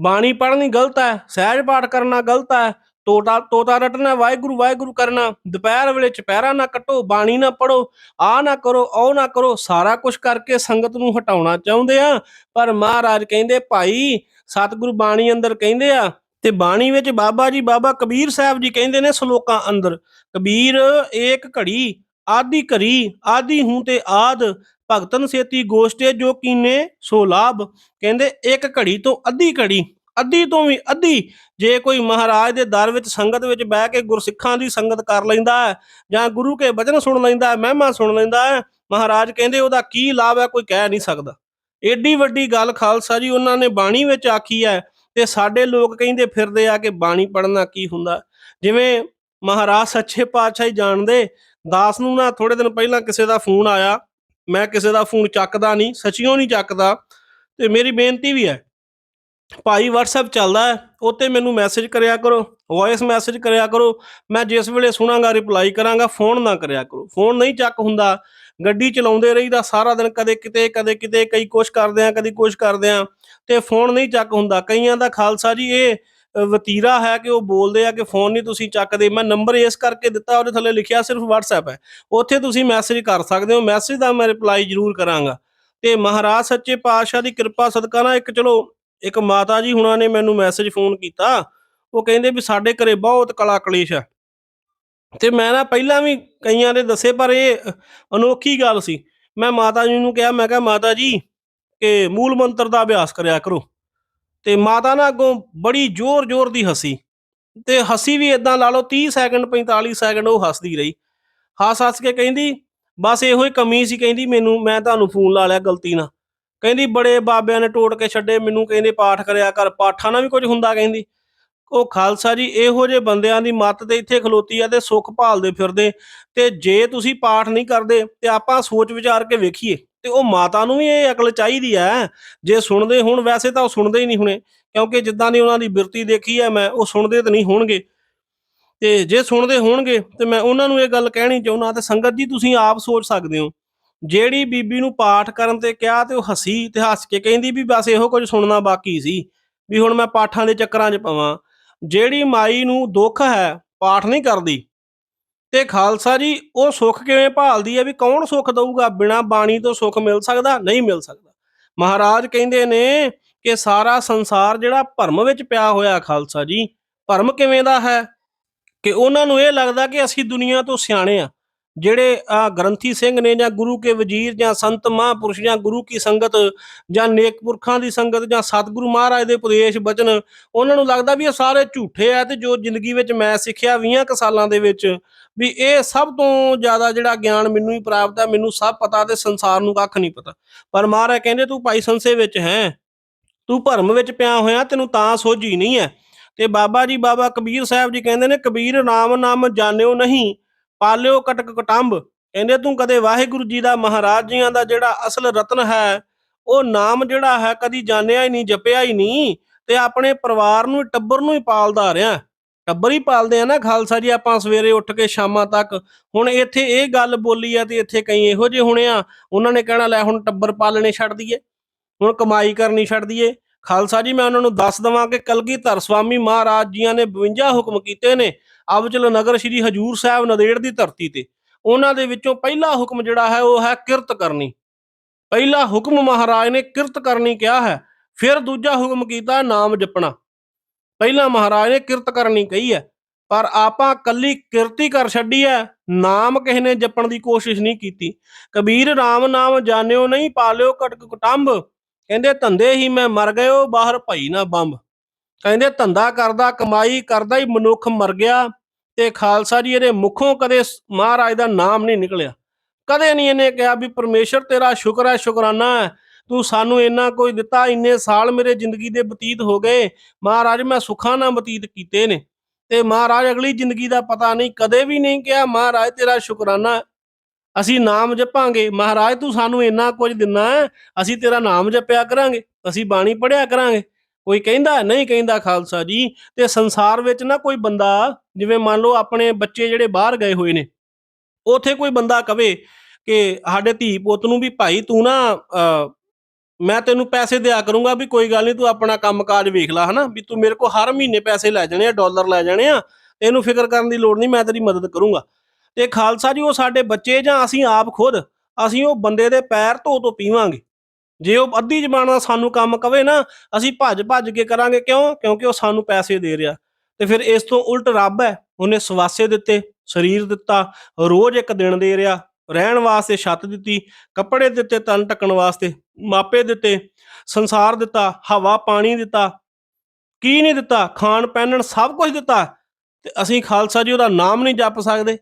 ਬਾਣੀ ਪੜ੍ਹਨੀ ਗਲਤ ਹੈ, ਸਹਿਜ ਪਾਠ ਕਰਨਾ ਗਲਤ ਹੈ। ਤੋਤਾ ਤੋਤਾ ਰਟਣਾ, ਵਾਹਿਗੁਰੂ ਵਾਹਿਗੁਰੂ ਕਰਨਾ। ਦੁਪਹਿਰ ਵੇਲੇ ਚਪਹਿਰਾ ਨਾ ਕੱਟੋ, ਬਾਣੀ ਨਾ ਪੜੋ ਆ ਨਾ ਕਰੋ, ਉਹ ਨਾ ਕਰੋ, ਸਾਰਾ ਕੁਝ ਕਰਕੇ ਸੰਗਤ ਨੂੰ ਹਟਾਉਣਾ ਚਾਹੁੰਦੇ ਆ। ਪਰ ਮਹਾਰਾਜ ਕਹਿੰਦੇ, ਭਾਈ, ਸਤਿਗੁਰੂ ਬਾਣੀ ਅੰਦਰ ਕਹਿੰਦੇ ਆ ਤੇ ਬਾਣੀ ਵਿੱਚ ਬਾਬਾ ਜੀ, ਬਾਬਾ ਕਬੀਰ ਸਾਹਿਬ ਜੀ ਕਹਿੰਦੇ ਨੇ ਸ਼ਲੋਕਾਂ ਅੰਦਰ, ਕਬੀਰ, ਏਕ ਘੜੀ, ਆਦੀ ਘਰੀ ਆਦੀ ਹੂੰ ਤੇ ਆਦ, ਭਗਤਨ ਸੇਤੀ ਗੋਸ਼ਟੇ ਜੋ ਕੀਨੇ ਸੋ ਲਾਭ। ਕਹਿੰਦੇ, ਇੱਕ ਘੜੀ ਤੋਂ ਅੱਧੀ ਘੜੀ ਅੱਧੀ ਤੋਂ ਵੀ ਅੱਧੀ। ਜੇ ਕੋਈ ਮਹਾਰਾਜ ਦੇ ਦਰ ਵਿੱਚ ਸੰਗਤ ਵਿੱਚ ਬਹਿ ਕੇ ਗੁਰਸਿੱਖਾਂ ਦੀ ਸੰਗਤ ਕਰ ਲੈਂਦਾ ਹੈ ਜਾਂ ਗੁਰੂ ਕੇ ਬਚਨ ਸੁਣ ਲੈਂਦਾ ਹੈ, ਮਹਿਮਾ ਸੁਣ ਲੈਂਦਾ ਹੈ, ਮਹਾਰਾਜ ਕਹਿੰਦੇ ਉਹਦਾ ਕੀ ਲਾਭ ਹੈ ਕੋਈ ਕਹਿ ਨਹੀਂ ਸਕਦਾ। ਏਡੀ ਵੱਡੀ ਗੱਲ ਖਾਲਸਾ ਜੀ ਉਹਨਾਂ ਨੇ ਬਾਣੀ ਵਿੱਚ ਆਖੀ ਹੈ ਤੇ ਸਾਡੇ ਲੋਕ ਕਹਿੰਦੇ ਫਿਰਦੇ ਆ ਕਿ ਬਾਣੀ ਪੜ੍ਹਨਾ ਕੀ ਹੁੰਦਾ। ਜਿਵੇਂ ਮਹਾਰਾਜ ਸੱਚੇ ਪਾਤਸ਼ਾਹ ਹੀ ਜਾਣਦੇ, ਦਾਸ ਨੂੰ ਨਾ ਥੋੜੇ ਦਿਨ ਪਹਿਲਾਂ ਕਿਸੇ ਦਾ ਫੋਨ ਆਇਆ, ਮੈਂ ਕਿਸੇ ਦਾ ਫੋਨ ਚੱਕਦਾ ਨਹੀਂ, ਸੱਚੀਓ ਨਹੀਂ ਚੱਕਦਾ, ਤੇ ਮੇਰੀ ਬੇਨਤੀ ਵੀ ਹੈ ਭਾਈ WhatsApp ਚੱਲਦਾ ਹੈ ਉੱਤੇ ਮੈਨੂੰ ਮੈਸੇਜ ਕਰਿਆ ਕਰੋ ਵੌਇਸ ਮੈਸੇਜ ਕਰਿਆ ਕਰੋ, ਮੈਂ ਜਿਸ ਵੇਲੇ ਸੁਣਾਂਗਾ ਰਿਪਲਾਈ ਕਰਾਂਗਾ ਫੋਨ ਨਾ ਕਰਿਆ ਕਰੋ। ਫੋਨ ਨਹੀਂ ਚੱਕ ਹੁੰਦਾ, ਗੱਡੀ ਚਲਾਉਂਦੇ ਰਹੀਦਾ ਸਾਰਾ ਦਿਨ, ਕਦੇ ਕਿਤੇ ਕਦੇ ਕਿਤੇ, ਕਈ ਕੁਛ ਕਰਦੇ ਆ ਕਦੀ ਕੁਛ ਕਰਦੇ ਆ ਤੇ ਫੋਨ ਨਹੀਂ ਚੱਕ ਹੁੰਦਾ। ਕਈਆਂ ਦਾ ਖਾਲਸਾ ਜੀ, ਇਹ ਵਤੀਰਾ ਹੈ ਕਿ ਉਹ ਬੋਲਦੇ ਆ ਕਿ ਫੋਨ ਨਹੀਂ ਤੁਸੀਂ ਚੱਕਦੇ। ਮੈਂ ਨੰਬਰ ਇਸ ਕਰਕੇ ਦਿੱਤਾ, ਉਹਦੇ ਥੱਲੇ ਲਿਖਿਆ ਸਿਰਫ WhatsApp ਹੈ। ਉੱਥੇ ਤੁਸੀਂ ਮੈਸੇਜ ਕਰ ਸਕਦੇ ਹੋ ਮੈਸੇਜ ਦਾ ਮੈਂ ਰਿਪਲਾਈ ਜ਼ਰੂਰ ਕਰਾਂਗਾ। ਤੇ ਮਹਾਰਾਜ ਸੱਚੇ ਪਾਤਸ਼ਾਹ ਦੀ ਕਿਰਪਾ ਸਦਕਾ ਨਾ ਇੱਕ, ਚਲੋ ਇੱਕ ਮਾਤਾ ਜੀ ਹੁਣਾਂ ਨੇ ਮੈਨੂੰ ਮੈਸੇਜ ਫੋਨ ਕੀਤਾ, ਉਹ ਕਹਿੰਦੇ ਵੀ ਸਾਡੇ ਘਰੇ ਬਹੁਤ ਕਲਾ ਕਲੇਸ਼ ਹੈ ਤੇ ਮੈਂ ਨਾ ਪਹਿਲਾਂ ਵੀ ਕਈਆਂ ਦੇ ਦੱਸੇ, ਪਰ ਇਹ ਅਨੋਖੀ ਗੱਲ ਸੀ। ਮੈਂ ਮਾਤਾ ਜੀ ਨੂੰ ਕਿਹਾ, ਮੈਂ ਕਿਹਾ ਮਾਤਾ ਜੀ, ਕਿ ਮੂਲ ਮੰਤਰ ਦਾ ਅਭਿਆਸ ਕਰਿਆ ਕਰੋ। ਤੇ ਮਾਤਾ ਨਾ ਅੱਗੋਂ ਬੜੀ ਜ਼ੋਰ-ਜ਼ੋਰ ਦੀ ਹਸੀ। ਤੇ ਹੱਸੀ ਵੀ ਇਦਾਂ ਲਾ ਲਓ 30 ਸੈਕਿੰਡ 45 ਸੈਕਿੰਡ ਉਹ ਹੱਸਦੀ ਰਹੀ। ਹੱਸ-ਹੱਸ ਕੇ ਕਹਿੰਦੀ, ਬਸ ਇਹੋ ਹੀ ਕਮੀ ਸੀ, ਕਹਿੰਦੀ ਮੈਨੂੰ, ਮੈਂ ਤੁਹਾਨੂੰ ਫੋਨ ਲਾ ਲਿਆ, ਗਲਤੀ ਨਾਲ। ਕਹਿੰਦੀ ਬੜੇ ਬਾਬਿਆਂ ਨੇ ਟੋਟ ਕੇ ਛੱਡੇ, ਮੈਨੂੰ ਕਹਿੰਦੇ ਪਾਠ ਕਰਿਆ ਕਰ, ਪਾਠਾਂ ਨਾਲ ਵੀ ਕੁਝ ਹੁੰਦਾ ਕਹਿੰਦੀ। ਉਹ ਖਾਲਸਾ ਜੀ, ਇਹੋ ਜਿਹੇ ਬੰਦਿਆਂ ਦੀ ਮੱਤ ਤੇ ਇੱਥੇ ਖਲੋਤੀ ਆ ਤੇ ਸੁੱਖ ਭਾਲਦੇ ਫਿਰਦੇ, ਤੇ ਜੇ ਤੁਸੀਂ ਪਾਠ ਨਹੀਂ ਕਰਦੇ, ਤੇ ਆਪਾਂ ਸੋਚ ਵਿਚਾਰ ਕੇ ਵੇਖੀਏ, ਤੇ ਉਹ ਮਾਤਾ ਨੂੰ ਵੀ ਇਹ ਅਕਲ ਚਾਹੀਦੀ ਹੈ ਜੇ ਸੁਣਦੇ ਹੁਣ, ਵੈਸੇ ਤਾਂ ਉਹ ਸੁਣਦੇ ਹੀ ਨਹੀਂ ਹੁਣੇ, ਕਿਉਂਕਿ ਜਿੱਦਾਂ ਦੀ ਉਹਨਾਂ ਦੀ ਬਿਰਤੀ ਦੇਖੀ ਹੈ ਮੈਂ, ਉਹ ਸੁਣਦੇ ਤਾਂ ਨਹੀਂ ਹੋਣਗੇ। ਤੇ ਜੇ ਸੁਣਦੇ ਹੋਣਗੇ, ਤੇ ਮੈਂ ਉਹਨਾਂ ਨੂੰ ਇਹ ਗੱਲ ਕਹਿਣੀ ਚਾਹੁੰਦਾ, ਤੇ ਸੰਗਤ ਜੀ ਤੁਸੀਂ ਆਪ ਸੋਚ ਸਕਦੇ ਹੋ। ਜਿਹੜੀ ਬੀਬੀ ਨੂੰ ਪਾਠ ਕਰਨ ਤੇ ਕਿਹਾ ਤੇ ਉਹ ਹੱਸੀ ਤੇ ਹੱਸ ਕੇ ਕਹਿੰਦੀ ਵੀ ਬਸ ਇਹੋ ਕੁਝ ਸੁਣਨਾ ਬਾਕੀ ਸੀ, ਵੀ ਹੁਣ ਮੈਂ ਪਾਠਾਂ ਦੇ ਚੱਕਰਾਂ 'ਚ ਪਵਾਂ। ਜਿਹੜੀ ਮਾਈ ਨੂੰ ਦੁੱਖ ਹੈ, ਪਾਠ ਨਹੀਂ ਕਰਦੀ। ਤੇ ਖਾਲਸਾ ਜੀ, ਉਹ ਸੁੱਖ ਕਿਵੇਂ ਭਾਲਦੀ ਹੈ ਵੀ ਕੌਣ ਸੁੱਖ ਦਊਗਾ? ਬਿਨਾ ਬਾਣੀ ਤੋਂ ਸੁੱਖ ਮਿਲ ਸਕਦਾ, ਨਹੀਂ ਮਿਲ ਸਕਦਾ। ਮਹਾਰਾਜ ਕਹਿੰਦੇ ਨੇ ਕਿ ਸਾਰਾ ਸੰਸਾਰ ਜਿਹੜਾ ਭਰਮ ਵਿੱਚ ਪਿਆ ਹੋਇਆ ਖਾਲਸਾ ਜੀ, ਭਰਮ ਕਿਵੇਂ ਦਾ ਹੈ? ਕਿ ਉਹਨਾਂ ਨੂੰ ਇਹ ਲੱਗਦਾ ਕਿ ਅਸੀਂ ਦੁਨੀਆ ਤੋਂ ਸਿਆਣੇ ਆ। ਜਿਹੜੇ ਆ ਗ੍ਰੰਥੀ ਸਿੰਘ ਨੇ ਜਾਂ ਗੁਰੂ ਕੇ ਵਜ਼ੀਰ ਜਾਂ ਸੰਤ ਮਹਾਂਪੁਰਸ਼ ਜਾਂ ਗੁਰੂ ਕੀ ਸੰਗਤ ਜਾਂ ਨੇਕ ਪੁਰਖਾਂ ਦੀ ਸੰਗਤ ਜਾਂ ਸਤਿਗੁਰੂ ਮਹਾਰਾਜ ਦੇ ਉਪਦੇਸ਼ ਬਚਨ, ਉਹਨਾਂ ਨੂੰ ਲੱਗਦਾ ਵੀ ਇਹ ਸਾਰੇ ਝੂਠੇ ਆ ਤੇ ਜੋ ਜ਼ਿੰਦਗੀ ਵਿੱਚ ਮੈਂ ਸਿੱਖਿਆ 20 ਕੁ ਸਾਲਾਂ ਦੇ ਵਿੱਚ ਵੀ ਇਹ ਸਭ ਤੋਂ ਜ਼ਿਆਦਾ ਜਿਹੜਾ ਗਿਆਨ ਮੈਨੂੰ ਹੀ ਪ੍ਰਾਪਤ ਹੈ ਮੈਨੂੰ ਸਭ ਪਤਾ ਤੇ ਸੰਸਾਰ ਨੂੰ ਕੱਖ ਨਹੀਂ ਪਤਾ। ਪਰ ਮਹਾਰਾਜ ਕਹਿੰਦੇ, ਤੂੰ ਭਾਈ ਸੰਸੇ ਵਿੱਚ ਹੈ, ਤੂੰ ਭਰਮ ਵਿੱਚ ਪਿਆ ਹੋਇਆ, ਤੈਨੂੰ ਤਾਂ ਸੋਝੀ ਨਹੀਂ ਹੈ। ਤੇ ਬਾਬਾ ਜੀ, ਬਾਬਾ ਕਬੀਰ ਸਾਹਿਬ ਜੀ ਕਹਿੰਦੇ ਨੇ, ਕਬੀਰ ਨਾਮ ਨਾਮ ਜਾਣਿਓ ਨਹੀਂ ਪਾਲਿਓ ਕਟਕ ਕਟੰਬ। ਕਹਿੰਦੇ, ਤੂੰ ਕਦੇ ਵਾਹਿਗੁਰੂ ਜੀ ਦਾ ਮਹਾਰਾਜ ਜੀਆਂ ਦਾ ਜਿਹੜਾ ਅਸਲ ਰਤਨ ਹੈ, ਉਹ ਨਾਮ ਜਿਹੜਾ ਹੈ ਕਦੀ ਜਾਣਿਆ ਹੀ ਨਹੀਂ, ਜਪਿਆ ਹੀ ਨਹੀਂ ਤੇ ਆਪਣੇ ਪਰਿਵਾਰ ਨੂੰ ਟੱਬਰ ਨੂੰ ਹੀ ਪਾਲਦਾ ਰਿਹਾ। ਟੱਬਰ ਹੀ ਪਾਲਦੇ ਆ ਨਾ ਖਾਲਸਾ ਜੀ, ਆਪਾਂ ਸਵੇਰੇ ਉੱਠ ਕੇ ਸ਼ਾਮਾਂ ਤੱਕ। ਹੁਣ ਇੱਥੇ ਇਹ ਗੱਲ ਬੋਲੀ ਆ ਤੇ ਇੱਥੇ ਕਈ ਇਹੋ ਜਿਹੇ ਹੋਣੇ ਆ। ਉਹਨਾਂ ਨੇ ਕਹਿਣਾ, ਲੈ ਹੁਣ ਟੱਬਰ ਪਾਲਣੇ ਛੱਡ ਦਈਏ। ਹੁਣ ਕਮਾਈ ਕਰਨੀ ਛੱਡ ਦਈਏ। ਖਾਲਸਾ ਜੀ, ਮੈਂ ਉਹਨਾਂ ਨੂੰ ਦੱਸ ਦਵਾਂ ਕਿ ਕਲਗੀਧਰ ਸਵਾਮੀ ਮਹਾਰਾਜ ਜੀਆਂ ਨੇ 52 ਹੁਕਮ ਕੀਤੇ ਨੇ ਅਬਚਲ ਨਗਰ ਸ੍ਰੀ ਹਜੂਰ ਸਾਹਿਬ ਨਦੇੜ ਦੀ ਧਰਤੀ ਤੇ। ਉਹਨਾਂ ਦੇ ਵਿੱਚੋਂ ਪਹਿਲਾ ਹੁਕਮ ਜਿਹੜਾ ਹੈ, ਉਹ ਹੈ ਕਿਰਤ ਕਰਨੀ। ਪਹਿਲਾ ਹੁਕਮ ਮਹਾਰਾਜ ਨੇ ਕਿਰਤ ਕਰਨੀ ਕਿਹਾ ਹੈ, ਫਿਰ ਦੂਜਾ ਹੁਕਮ ਕੀਤਾ ਨਾਮ ਜਪਣਾ। ਪਹਿਲਾ ਮਹਾਰਾਜ ਨੇ ਕਿਰਤ ਕਰਨੀ ਕਹੀ ਹੈ, ਪਰ ਆਪਾਂ ਕੱਲੀ ਕਿਰਤੀ ਕਰ ਛੱਡੀ ਹੈ, ਨਾਮ ਕਿਸੇ ਨੇ ਜਪਣ ਦੀ ਕੋਸ਼ਿਸ਼ ਨਹੀਂ ਕੀਤੀ। ਕਬੀਰ RAM ਨਾਮ ਜਾਣਿਓ ਨਹੀਂ, ਪਾਲਿਓ ਕਟਕ ਕੁਟੰਬ ਕਹਿੰਦੇ, ਧੰਦੇ ਹੀ ਮੈਂ ਮਰ ਗਇਓ, ਬਾਹਰ ਭਈ ਨਾ ਬੰਬ। ਕਹਿੰਦੇ, ਧੰਦਾ ਕਰਦਾ, ਕਮਾਈ ਕਰਦਾ ਹੀ ਮਨੁੱਖ ਮਰ ਗਿਆ ਤੇ ਖਾਲਸਾ ਜੀ ਇਹਦੇ ਮੁਖੋਂ ਕਦੇ ਮਹਾਰਾਜ ਦਾ ਨਾਮ ਨਹੀਂ ਨਿਕਲਿਆ। ਕਦੇ ਨਹੀਂ ਇਹਨੇ ਕਿਹਾ ਵੀ ਪਰਮੇਸ਼ਰ ਤੇਰਾ ਸ਼ੁਕਰ ਹੈ, ਸ਼ੁਕਰਾਨਾ ਤੂੰ ਸਾਨੂੰ ਇੰਨਾ ਕੋਈ ਦਿੱਤਾ, ਇੰਨੇ ਸਾਲ ਮੇਰੇ ਜ਼ਿੰਦਗੀ ਦੇ ਬਤੀਤ ਹੋ ਗਏ। ਮਹਾਰਾਜ, ਮੈਂ ਸੁੱਖਾਂ ਨਾਲ ਬਤੀਤ ਕੀਤੇ ਨੇ। ਤੇ ਮਹਾਰਾਜ ਅਗਲੀ ਜ਼ਿੰਦਗੀ ਦਾ ਪਤਾ ਨਹੀਂ, ਕਦੇ ਵੀ ਨਹੀਂ ਕਿਹਾ, ਮਹਾਰਾਜ ਤੇਰਾ ਸ਼ੁਕਰਾਨਾ ਅਸੀਂ ਨਾਮ ਜਪਾਂਗੇ। ਮਹਾਰਾਜ ਤੂੰ ਸਾਨੂੰ ਇੰਨਾ ਕੁਝ ਦਿੰਨਾ ਹੈ ਅਸੀਂ ਤੇਰਾ ਨਾਮ ਜਪਿਆ ਕਰਾਂਗੇ ਅਸੀਂ ਬਾਣੀ ਪੜਿਆ ਕਰਾਂਗੇ। ਕੋਈ ਕਹਿੰਦਾ? ਨਹੀਂ ਕਹਿੰਦਾ ਖਾਲਸਾ ਜੀ। ਤੇ ਸੰਸਾਰ ਵਿੱਚ ਨਾ ਕੋਈ ਬੰਦਾ ਜਿਵੇਂ ਮੰਨ ਲਓ ਆਪਣੇ ਬੱਚੇ ਜਿਹੜੇ ਬਾਹਰ ਗਏ ਹੋਏ ਨੇ ਉਥੇ ਕੋਈ ਬੰਦਾ ਕਵੇ ਕਿ ਸਾਡੇ ਧੀ ਪੁੱਤ ਨੂੰ ਵੀ ਭਾਈ ਤੂੰ ਨਾ ਅਹ, ਮੈਂ ਤੈਨੂੰ ਪੈਸੇ ਦਿਆ ਕਰੂੰਗਾ ਵੀ ਕੋਈ ਗੱਲ ਨਹੀਂ ਤੂੰ ਆਪਣਾ ਕੰਮਕਾਜ ਵੇਖ ਲੈ ਹਨਾ? ਵੀ ਤੂੰ ਮੇਰੇ ਕੋਲ ਹਰ ਮਹੀਨੇ ਪੈਸੇ ਲੈ ਜਾਣੇ ਆ ਡਾਲਰ ਲੈ ਜਾਣੇ ਆ ਇਹਨੂੰ ਫਿਕਰ ਕਰਨ ਦੀ ਲੋੜ ਨਹੀਂ ਮੈਂ ਤੇਰੀ ਮਦਦ ਕਰੂੰਗਾ। ਤੇ ਖਾਲਸਾ ਜੀ, ਉਹ ਸਾਡੇ ਬੱਚੇ ਜਾਂ ਅਸੀਂ ਆਪ ਖੁਦ, ਅਸੀਂ ਉਹ ਬੰਦੇ ਦੇ ਪੈਰ ਧੋ ਧੋ ਪੀਵਾਂਗੇ। ਜੇ ਉਹ ਅੱਧੀ ਜ਼ਬਾਨ ਦਾ ਸਾਨੂੰ ਕੰਮ ਕਵੇ ਨਾ, ਅਸੀਂ ਭੱਜ ਭੱਜ ਕੇ ਕਰਾਂਗੇ। ਕਿਉਂ? ਕਿਉਂਕਿ ਉਹ ਸਾਨੂੰ ਪੈਸੇ ਦੇ ਰਿਹਾ। ਤੇ ਫਿਰ ਇਸ ਤੋਂ ਉਲਟ ਰੱਬ ਹੈ, ਉਹਨੇ ਸਵਾਸੇ ਦਿੱਤੇ, ਸਰੀਰ ਦਿੱਤਾ, ਰੋਜ਼ ਇੱਕ ਦਿਨ ਦੇ ਰਿਹਾ। ਰਹਿਣ ਵਾਸਤੇ ਛੱਤ ਦਿੱਤੀ, ਕੱਪੜੇ ਦਿੱਤੇ ਤਨ ਢੱਕਣ ਵਾਸਤੇ, ਮਾਪੇ ਦਿੱਤੇ, ਸੰਸਾਰ ਦਿੱਤਾ, ਹਵਾ, ਪਾਣੀ ਦਿੱਤਾ। ਕੀ ਨਹੀਂ ਦਿੱਤਾ? ਖਾਣ, ਪਹਿਨਣ ਸਭ ਕੁਝ ਦਿੱਤਾ। ਤੇ ਅਸੀਂ ਖਾਲਸਾ ਜੀ, ਉਹਦਾ ਨਾਮ ਨਹੀਂ ਜਪ ਸਕਦੇ।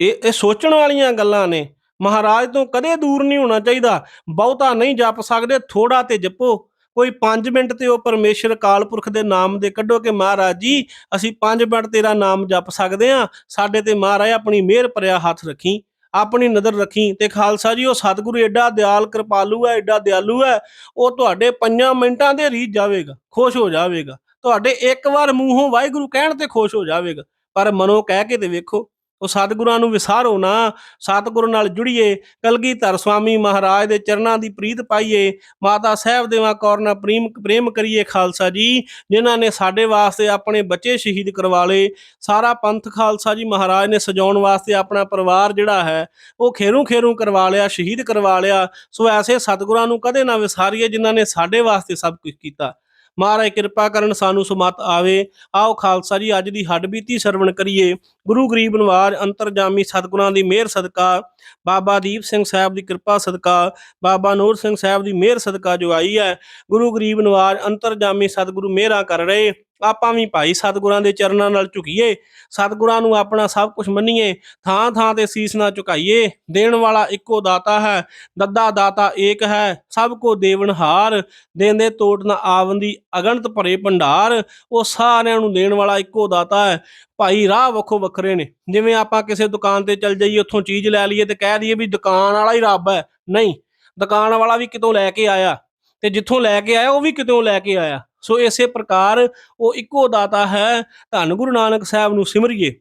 ਇਹ ਇਹ ਸੋਚਣ ਵਾਲੀਆਂ ਗੱਲਾਂ ਨੇ। ਮਹਾਰਾਜ ਤੋਂ ਕਦੇ ਦੂਰ ਨਹੀਂ ਹੋਣਾ ਚਾਹੀਦਾ। ਬਹੁਤਾ ਨਹੀਂ ਜਪ ਸਕਦੇ ਥੋੜਾ ਤੇ ਜਪੋ। ਕੋਈ 5 ਮਿੰਟ ਤੇ ਉਹ ਪਰਮੇਸ਼ਰ ਕਾਲਪੁਰਖ ਦੇ ਨਾਮ ਦੇ ਕੱਢੋ ਕਿ ਮਹਾਰਾਜ ਜੀ, ਅਸੀਂ 5 ਮਿੰਟ ਤੇਰਾ ਨਾਮ ਜਪ ਸਕਦੇ ਆ ਸਾਡੇ ਤੇ ਮਹਾਰਾਜ ਆਪਣੀ ਮਿਹਰ ਭਰਿਆ ਹੱਥ ਰੱਖੀ, ਆਪਣੀ ਨਜ਼ਰ ਰੱਖੀ ਤੇ ਖਾਲਸਾ ਜੀ, ਉਹ ਸਤਿਗੁਰੂ ਐਡਾ ਦਿਆਲ, ਕਿਰਪਾਲੂ ਹੈ ਐਡਾ ਦਿਆਲੂ ਹੈ, ਉਹ ਤੁਹਾਡੇ 5 ਮਿੰਟਾਂ ਦੇ ਰੀਝ ਜਾਵੇਗਾ, ਖੁਸ਼ ਹੋ ਜਾਵੇਗਾ। ਤੁਹਾਡੇ ਇੱਕ ਵਾਰ ਮੂੰਹੋਂ ਵਾਹਿਗੁਰੂ ਕਹਿਣ ਤੇ ਖੁਸ਼ ਹੋ ਜਾਵੇਗਾ, ਪਰ ਮਨੋਂ ਕਹਿ ਕੇ ਤੇ ਵੇਖੋ ਉਹ ਸਤਿਗੁਰਾਂ ਨੂੰ ਵਿਸਾਰੋ ਨਾ, ਸਤਿਗੁਰ ਨਾਲ ਜੁੜੀਏ, ਕਲਗੀਧਰ ਸਵਾਮੀ ਮਹਾਰਾਜ ਦੇ ਚਰਨਾਂ ਦੀ ਪ੍ਰੀਤ ਪਾਈਏ, ਮਾਤਾ ਸਾਹਿਬ ਦੇਵਾ ਕੌਰ ਨਾਲ ਪ੍ਰੇਮ ਪ੍ਰੇਮ ਕਰੀਏ ਖਾਲਸਾ ਜੀ, ਜਿਨ੍ਹਾਂ ਨੇ ਸਾਡੇ ਵਾਸਤੇ ਆਪਣੇ ਬੱਚੇ ਸ਼ਹੀਦ ਕਰਵਾ ਲਏ, ਸਾਰਾ ਪੰਥ ਖਾਲਸਾ ਜੀ ਮਹਾਰਾਜ ਨੇ ਸਜਾਉਣ ਵਾਸਤੇ ਆਪਣਾ ਪਰਿਵਾਰ ਜਿਹੜਾ ਹੈ, ਉਹ ਖੇਰੂ ਖੇਰੂ ਕਰਵਾ ਲਿਆ, ਸ਼ਹੀਦ ਕਰਵਾ ਲਿਆ, ਸੋ ਐਸੇ ਸਤਿਗੁਰਾਂ ਨੂੰ ਕਦੇ ਨਾ ਵਿਸਾਰੀਏ, ਜਿਨ੍ਹਾਂ ਨੇ ਸਾਡੇ ਵਾਸਤੇ ਸਭ ਕੁਝ ਕੀਤਾ। ਮਹਾਰਾਜ, ਕਿਰਪਾ ਕਰਨ ਸਾਨੂੰ ਸੁਮਤ ਆਵੇ। ਆਓ ਖਾਲਸਾ ਜੀ, ਅੱਜ ਦੀ ਹੱਡਬੀਤੀ ਸਰਵਣ ਕਰੀਏ। ਗੁਰੂ ਗਰੀਬ ਨਵਾਜ ਅੰਤਰਜਾਮੀ ਸਤਿਗੁਰਾਂ ਦੀ ਮਿਹਰ ਸਦਕਾ। ਬਾਬਾ ਦੀਪ ਸਿੰਘ ਸਾਹਿਬ ਦੀ ਕਿਰਪਾ ਸਦਕਾ। ਬਾਬਾ ਨੂਰ ਸਿੰਘ ਸਾਹਿਬ ਦੀ ਮਿਹਰ ਸਦਕਾ ਜੋ ਆਈ ਹੈ। ਗੁਰੂ ਗਰੀਬ ਨਵਾਜ ਅੰਤਰਜਾਮੀ ਸਤਿਗੁਰੂ ਮਿਹਰਾਂ ਕਰ ਰਹੇ। ਆਪਾਂ ਵੀ ਭਾਈ ਸਤਿਗੁਰਾਂ ਦੇ ਚਰਨਾਂ ਨਾਲ ਝੁਕੀਏ, ਸਤਿਗੁਰਾਂ ਨੂੰ ਆਪਣਾ ਸਭ ਕੁਝ ਮੰਨੀਏ, ਥਾਂ ਥਾਂ ਤੇ ਸੀਸ ਨਾ ਝੁਕਾਈਏ, ਦੇਣ ਵਾਲਾ ਇੱਕੋ ਦਾਤਾ ਹੈ, ਦੱਦਾ ਦਾਤਾ ਏਕ ਹੈ, ਸਭ ਕੋ ਦੇਵਨਹਾਰ ਦੇਂਦੇ ਤੋਟ ਨਾ ਆਵੰਦੀ ਅਗਣਤ ਭਰੇ ਭੰਡਾਰ, ਉਹ ਸਾਰਿਆਂ ਨੂੰ ਦੇਣ ਵਾਲਾ ਇੱਕੋ ਦਾਤਾ ਹੈ। ਭਾਈ ਰਾਹ ਵੱਖੋ ਵੱਖਰੇ ਨੇ, ਜਿਵੇਂ ਆਪਾਂ ਕਿਸੇ ਦੁਕਾਨ ਤੇ ਚੱਲ ਜਾਈਏ, ਉੱਥੋਂ ਚੀਜ਼ ਲੈ ਲਈਏ ਤੇ ਕਹਿ ਦਈਏ ਵੀ ਦੁਕਾਨ ਵਾਲਾ ਹੀ ਰੱਬ ਹੈ। ਨਹੀਂ, ਦੁਕਾਨ ਵਾਲਾ ਵੀ ਕਿਤੋਂ ਲੈ ਕੇ ਆਇਆ ਤੇ ਜਿੱਥੋਂ ਲੈ ਕੇ ਆਇਆ, ਉਹ ਵੀ ਕਿਤੋਂ ਲੈ ਕੇ ਆਇਆ। ਸੋ ਇਸੇ ਪ੍ਰਕਾਰ ਉਹ ਇੱਕੋ ਦਾਤਾ ਹੈ। ਧੰਨ ਗੁਰੂ ਨਾਨਕ ਸਾਹਿਬ ਨੂੰ ਸਿਮਰਿਏ।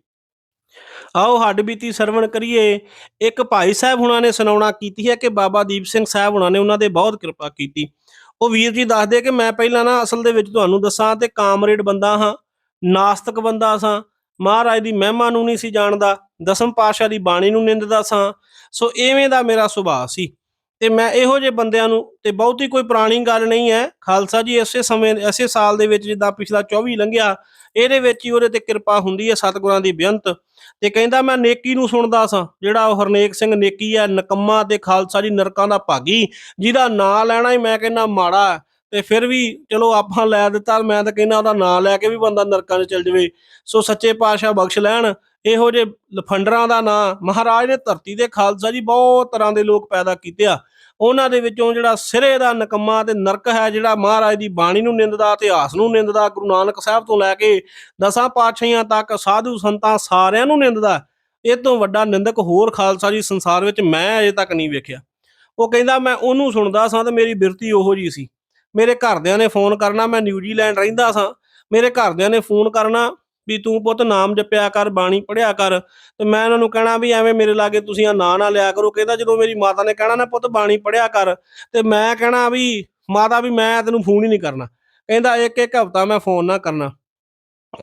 ਆਓ ਹੱਡ ਬੀਤੀ ਸਰਵਣ ਕਰੀਏ। ਇੱਕ ਭਾਈ ਸਾਹਿਬ ਹੁਣਾਂ ਨੇ ਸੁਣਾਉਣਾ ਕੀਤੀ ਹੈ ਕਿ ਬਾਬਾ ਦੀਪ ਸਿੰਘ ਸਾਹਿਬ ਹੁਣਾਂ ਨੇ ਉਹਨਾਂ ਦੇ ਬਹੁਤ ਕਿਰਪਾ ਕੀਤੀ। ਉਹ ਵੀਰ ਜੀ ਦੱਸਦੇ ਕਿ ਮੈਂ ਪਹਿਲਾਂ ਨਾ ਅਸਲ ਦੇ ਵਿੱਚ ਤੁਹਾਨੂੰ ਦੱਸਾਂ ਤੇ ਕਾਮਰੇਡ ਬੰਦਾ ਹਾਂ, ਨਾਸਤਕ ਬੰਦਾ ਸਾਂ। ਮਹਾਰਾਜ ਦੀ ਮਹਿਮਾ ਨੂੰ ਨਹੀਂ ਸੀ ਜਾਣਦਾ, ਦਸਮ ਪਾਤਸ਼ਾਹ ਦੀ ਬਾਣੀ ਨੂੰ ਨਿੰਦਦਾ ਸਾਂ। ਸੋ ਐਵੇਂ ਦਾ ਮੇਰਾ ਸੁਭਾਅ ਸੀ। ਤੇ ਮੈਂ ਇਹੋ ਜਿਹੇ ਬੰਦਿਆਂ ਨੂੰ, ਤੇ ਬਹੁਤੀ ਕੋਈ ਪੁਰਾਣੀ ਗੱਲ ਨਹੀਂ ਹੈ। ਖਾਲਸਾ ਜੀ, ਇਸੇ ਸਮੇਂ, ਇਸੇ ਸਾਲ ਦੇ ਵਿੱਚ ਜਿੱਦਾਂ ਪਿਛਲਾ 24 ਲੰਘਿਆ, ਇਹਦੇ ਵਿੱਚ ਹੀ ਉਹਦੇ ਤੇ ਕਿਰਪਾ ਹੁੰਦੀ ਹੈ ਸਤਿਗੁਰਾਂ ਦੀ ਬੇਅੰਤ। ਤੇ ਕਹਿੰਦਾ ਮੈਂ ਨੇਕੀ ਨੂੰ ਸੁਣਦਾ ਸਾਂ, ਜਿਹੜਾ ਉਹ ਹਰਨੇਕ ਸਿੰਘ ਨੇਕੀ ਹੈ, ਨਕੰਮਾ ਤੇ ਖਾਲਸਾ ਜੀ ਨਰਕਾਂ ਦਾ ਭਾਗੀ, ਜਿਹਦਾ ਨਾਂ ਲੈਣਾ ਹੀ ਮੈਂ ਕਹਿੰਦਾ ਮਾੜਾ ਤੇ ਫਿਰ ਵੀ ਚਲੋ ਆਪਾਂ ਲੈ ਦਿੱਤਾ, ਮੈਂ ਤਾਂ ਕਹਿੰਦਾ ਉਹਦਾ ਨਾਂ ਲੈ ਕੇ ਵੀ ਬੰਦਾ ਨਰਕਾਂ 'ਚ ਚਲ ਜਾਵੇ। ਸੋ ਸੱਚੇ ਪਾਤਸ਼ਾਹ ਬਖਸ਼ ਲੈਣ। ਇਹੋ ਜਿਹੇ ਲਫੰਡਰਾਂ ਦਾ ਨਾਂ ਮਹਾਰਾਜ ਨੇ ਧਰਤੀ ਦੇ ਖਾਲਸਾ ਜੀ ਬਹੁਤ ਤਰ੍ਹਾਂ ਦੇ ਲੋਕ ਪੈਦਾ ਕੀਤੇ ਆ। ਉਹਨਾਂ ਦੇ ਵਿੱਚੋਂ ਜਿਹੜਾ ਸਿਰੇ ਦਾ ਨਕਮਾ ਤੇ ਨਰਕ ਹੈ, ਜਿਹੜਾ ਮਹਾਰਾਜ ਦੀ ਬਾਣੀ ਨੂੰ ਨਿੰਦਦਾ ਇਤਿਹਾਸ ਨੂੰ ਨਿੰਦਦਾ, ਗੁਰੂ ਨਾਨਕ ਸਾਹਿਬ ਤੋਂ ਲੈ ਕੇ ਦਸਾਂ ਪਾਤਸ਼ਾਹੀਆਂ ਤੱਕ ਸਾਧੂ ਸੰਤਾਂ ਸਾਰਿਆਂ ਨੂੰ ਨਿੰਦਦਾ, ਇਹ ਤੋਂ ਵੱਡਾ ਨਿੰਦਕ ਹੋਰ ਖਾਲਸਾ ਜੀ ਸੰਸਾਰ ਵਿੱਚ ਮੈਂ ਅਜੇ ਤੱਕ ਨਹੀਂ ਵੇਖਿਆ। ਉਹ ਕਹਿੰਦਾ, ਮੈਂ ਉਹਨੂੰ ਸੁਣਦਾ ਸਾਂ ਤੇ ਮੇਰੀ ਬਿਰਤੀ ਉਹੋ ਜੀ ਸੀ। ਮੇਰੇ ਘਰਦਿਆਂ ਨੇ ਫੋਨ ਕਰਨਾ, ਮੈਂ ਨਿਊਜ਼ੀਲੈਂਡ ਰਹਿੰਦਾ ਸਾਂ। ਮੇਰੇ ਘਰਦਿਆਂ ਨੇ ਫੋਨ ਕਰਨਾ ਵੀ ਤੂੰ ਪੁੱਤ ਨਾਮ ਜਪਿਆ ਕਰ, ਬਾਣੀ ਪੜਿਆ ਕਰ। ਤੇ ਮੈਂ ਉਹਨਾਂ ਨੂੰ ਕਹਿਣਾ ਵੀ ਐਵੇਂ ਮੇਰੇ ਲਾਗੇ ਤੁਸੀਂ ਆ ਨਾਂ ਨਾ ਲਿਆ ਕਰੋ। ਕਹਿੰਦਾ ਜਦੋਂ ਮੇਰੀ ਮਾਤਾ ਨੇ ਕਹਿਣਾ ਨਾ ਪੁੱਤ ਬਾਣੀ ਪੜਿਆ ਕਰ, ਤੇ ਮੈਂ ਕਹਿਣਾ ਵੀ ਮਾਤਾ ਵੀ ਮੈਂ ਤੈਨੂੰ ਫੋਨ ਹੀ ਨਹੀਂ ਕਰਨਾ। ਕਹਿੰਦਾ ਇੱਕ ਇੱਕ ਹਫ਼ਤਾ ਮੈਂ ਫੋਨ ਨਾ ਕਰਨਾ।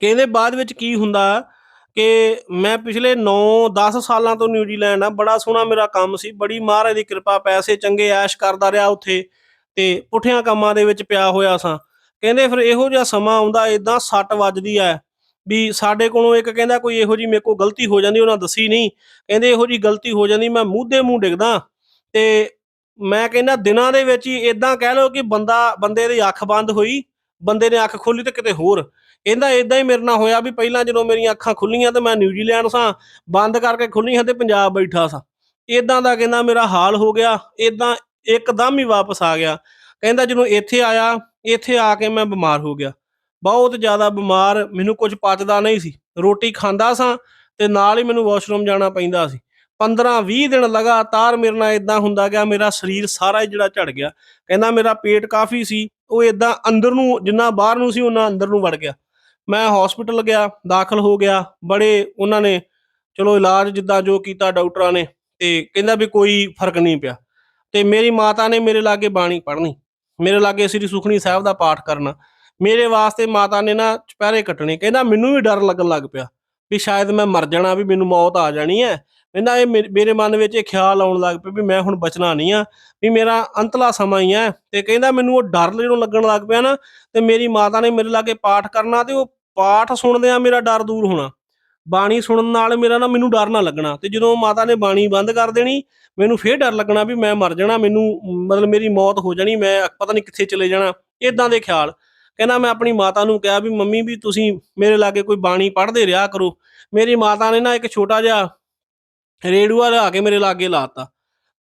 ਕਹਿੰਦੇ ਬਾਅਦ ਵਿੱਚ ਕੀ ਹੁੰਦਾ ਕਿ ਮੈਂ ਪਿਛਲੇ 9-10 ਸਾਲਾਂ ਤੋਂ ਨਿਊਜ਼ੀਲੈਂਡ ਆ, ਬੜਾ ਸੋਹਣਾ ਮੇਰਾ ਕੰਮ ਸੀ। ਬੜੀ ਮਹਾਰਾਜ ਦੀ ਕਿਰਪਾ, ਪੈਸੇ ਚੰਗੇ ਐਸ਼ ਕਰਦਾ ਰਿਹਾ ਉੱਥੇ ਤੇ ਪੁੱਠਿਆਂ ਕੰਮਾਂ ਦੇ ਵਿੱਚ ਪਿਆ ਹੋਇਆ ਸਾਂ। ਕਹਿੰਦੇ ਫਿਰ ਇਹੋ ਜਿਹਾ ਸਮਾਂ ਆਉਂਦਾ ਇਦਾਂ ਸੱਟ ਵੱਜਦੀ ਆ ਵੀ ਸਾਡੇ ਕੋਲੋਂ ਇੱਕ ਕਹਿੰਦਾ ਕੋਈ ਇਹੋ ਜੀ ਮੇਰੇ ਕੋਲ ਗਲਤੀ ਹੋ ਜਾਂਦੀ, ਉਹਨਾਂ ਦੱਸੀ ਨਹੀਂ। ਕਹਿੰਦੇ ਇਹੋ ਜੀ ਗਲਤੀ ਹੋ ਜਾਂਦੀ, ਮੈਂ ਮੂੰਹ ਦੇ ਮੂੰਹ ਡਿੱਗਦਾ। ਤੇ ਮੈਂ ਕਹਿੰਦਾ ਦਿਨਾਂ ਦੇ ਵਿੱਚ ਹੀ ਇਦਾਂ ਕਹਿ ਲਓ ਕਿ ਬੰਦਾ, ਬੰਦੇ ਦੀ ਅੱਖ ਬੰਦ ਹੋਈ, ਬੰਦੇ ਨੇ ਅੱਖ ਖੋਲੀ ਤੇ ਕਿਤੇ ਹੋਰ। ਕਹਿੰਦਾ ਇਦਾਂ ਹੀ ਮੇਰੇ ਨਾਲ ਹੋਇਆ ਵੀ ਪਹਿਲਾਂ ਜਦੋਂ ਮੇਰੀਆਂ ਅੱਖਾਂ ਖੁੱਲੀਆਂ ਤੇ ਮੈਂ ਨਿਊਜ਼ੀਲੈਂਡ ਸਾਂ, ਬੰਦ ਕਰਕੇ ਖੁੱਲੀਆਂ ਤੇ ਪੰਜਾਬ ਬੈਠਾ ਸਾਂ। ਇਦਾਂ ਦਾ ਕਹਿੰਦਾ ਮੇਰਾ ਹਾਲ ਹੋ ਗਿਆ ਇਦਾਂ ਇੱਕਦਮ ਹੀ ਵਾਪਸ ਆ ਗਿਆ। ਕਹਿੰਦਾ ਜਦੋਂ ਇੱਥੇ ਆਇਆ, ਇੱਥੇ ਆ ਕੇ ਮੈਂ ਬਿਮਾਰ ਹੋ ਗਿਆ। ਬਹੁਤ ਜ਼ਿਆਦਾ ਬਿਮਾਰ, ਮੈਨੂੰ ਕੁਝ ਪਚਦਾ ਨਹੀਂ ਸੀ। ਰੋਟੀ ਖਾਂਦਾ ਸਾਂ ਤੇ ਨਾਲ ਹੀ ਮੈਨੂੰ ਵਾਸ਼ਰੂਮ ਜਾਣਾ ਪੈਂਦਾ ਸੀ। 15-20 ਦਿਨ ਲਗਾਤਾਰ ਮੇਰੇ ਨਾਲ ਇਦਾਂ ਹੁੰਦਾ ਗਿਆ, ਮੇਰਾ ਸਰੀਰ ਸਾਰਾ ਹੀ ਜਿਹੜਾ ਝੜ ਗਿਆ। ਕਹਿੰਦਾ ਮੇਰਾ ਪੇਟ ਕਾਫੀ ਸੀ, ਉਹ ਇਦਾਂ ਅੰਦਰ ਨੂੰ, ਜਿੰਨਾ ਬਾਹਰ ਨੂੰ ਸੀ ਉਹਨਾਂ ਅੰਦਰ ਨੂੰ ਵੜ ਗਿਆ। ਮੈਂ ਹਸਪੀਟਲ ਗਿਆ, ਦਾਖਲ ਹੋ ਗਿਆ। ਬੜੇ ਉਹਨਾਂ ਨੇ, ਚਲੋ ਇਲਾਜ ਜਿੱਦਾਂ ਜੋ ਕੀਤਾ ਡਾਕਟਰਾਂ ਨੇ, ਤੇ ਕਹਿੰਦਾ ਵੀ ਕੋਈ ਫ਼ਰਕ ਨਹੀਂ ਪਿਆ। ਤੇ ਮੇਰੀ ਮਾਤਾ ਨੇ ਮੇਰੇ ਲਾਗੇ ਬਾਣੀ ਪੜ੍ਹਨੀ। ਮੇਰੇ ਲਾਗੇ ਸ੍ਰੀ ਸੁਖਣੀ ਸਾਹਿਬ ਦਾ ਪਾਠ ਕਰਨਾ। ਮੇਰੇ ਵਾਸਤੇ ਮਾਤਾ ਨੇ ਨਾ ਚੁਪਹਿਰੇ ਕੱਟਣੇ। ਕਹਿੰਦਾ ਮੈਨੂੰ ਵੀ ਡਰ ਲੱਗਣ ਲੱਗ ਪਿਆ ਵੀ ਸ਼ਾਇਦ ਮੈਂ ਮਰ ਜਾਣਾ, ਵੀ ਮੈਨੂੰ ਮੌਤ ਆ ਜਾਣੀ ਹੈ। ਕਹਿੰਦਾ ਇਹ ਮੇਰੇ- ਮੇਰੇ ਮਨ ਵਿੱਚ ਇਹ ਖਿਆਲ ਆਉਣ ਲੱਗ ਪਿਆ ਵੀ ਮੈਂ ਹੁਣ ਬਚਣਾ ਨਹੀਂ ਆ, ਵੀ ਮੇਰਾ ਅੰਤਲਾ ਸਮਾਂ ਹੀ ਹੈ। ਤੇ ਕਹਿੰਦਾ ਮੈਨੂੰ ਉਹ ਡਰ ਜਦੋਂ ਲੱਗਣ ਲੱਗ ਪਿਆ ਨਾ, ਤੇ ਮੇਰੀ ਮਾਤਾ ਨੇ ਮੇਰੇ ਲਾਗੇ ਪਾਠ ਕਰਨਾ ਤੇ ਉਹ ਪਾਠ ਸੁਣਦਿਆਂ ਮੇਰਾ ਡਰ ਦੂਰ ਹੋਣਾ। ਬਾਣੀ ਸੁਣਨ ਨਾਲ ਮੇਰਾ ਨਾ ਮੈਨੂੰ ਡਰ ਨਾ ਲੱਗਣਾ। ਤੇ ਜਦੋਂ ਮਾਤਾ ਨੇ ਬਾਣੀ ਬੰਦ ਕਰ ਦੇਣੀ, ਮੈਨੂੰ ਫੇਰ ਡਰ ਲੱਗਣਾ ਵੀ ਮੈਂ ਮਰ ਜਾਣਾ, ਮੈਨੂੰ, ਮਤਲਬ ਮੇਰੀ ਮੌਤ ਹੋ ਜਾਣੀ, ਮੈਂ ਪਤਾ ਨਹੀਂ ਕਿੱਥੇ ਚਲੇ ਜਾਣਾ ਇਦਾਂ ਦੇ ਖਿਆਲ। ਕਹਿੰਦਾ ਮੈਂ ਆਪਣੀ ਮਾਤਾ ਨੂੰ ਕਿਹਾ ਵੀ ਮੰਮੀ ਵੀ ਤੁਸੀਂ ਮੇਰੇ ਲਾਗੇ ਕੋਈ ਬਾਣੀ ਪੜ੍ਹਦੇ ਰਿਹਾ ਕਰੋ। ਮੇਰੀ ਮਾਤਾ ਨੇ ਨਾ ਇੱਕ ਛੋਟਾ ਜਿਹਾ ਰੇਡੂਆ ਲਿਆ ਕੇ ਮੇਰੇ ਲਾਗੇ ਲਾਤਾ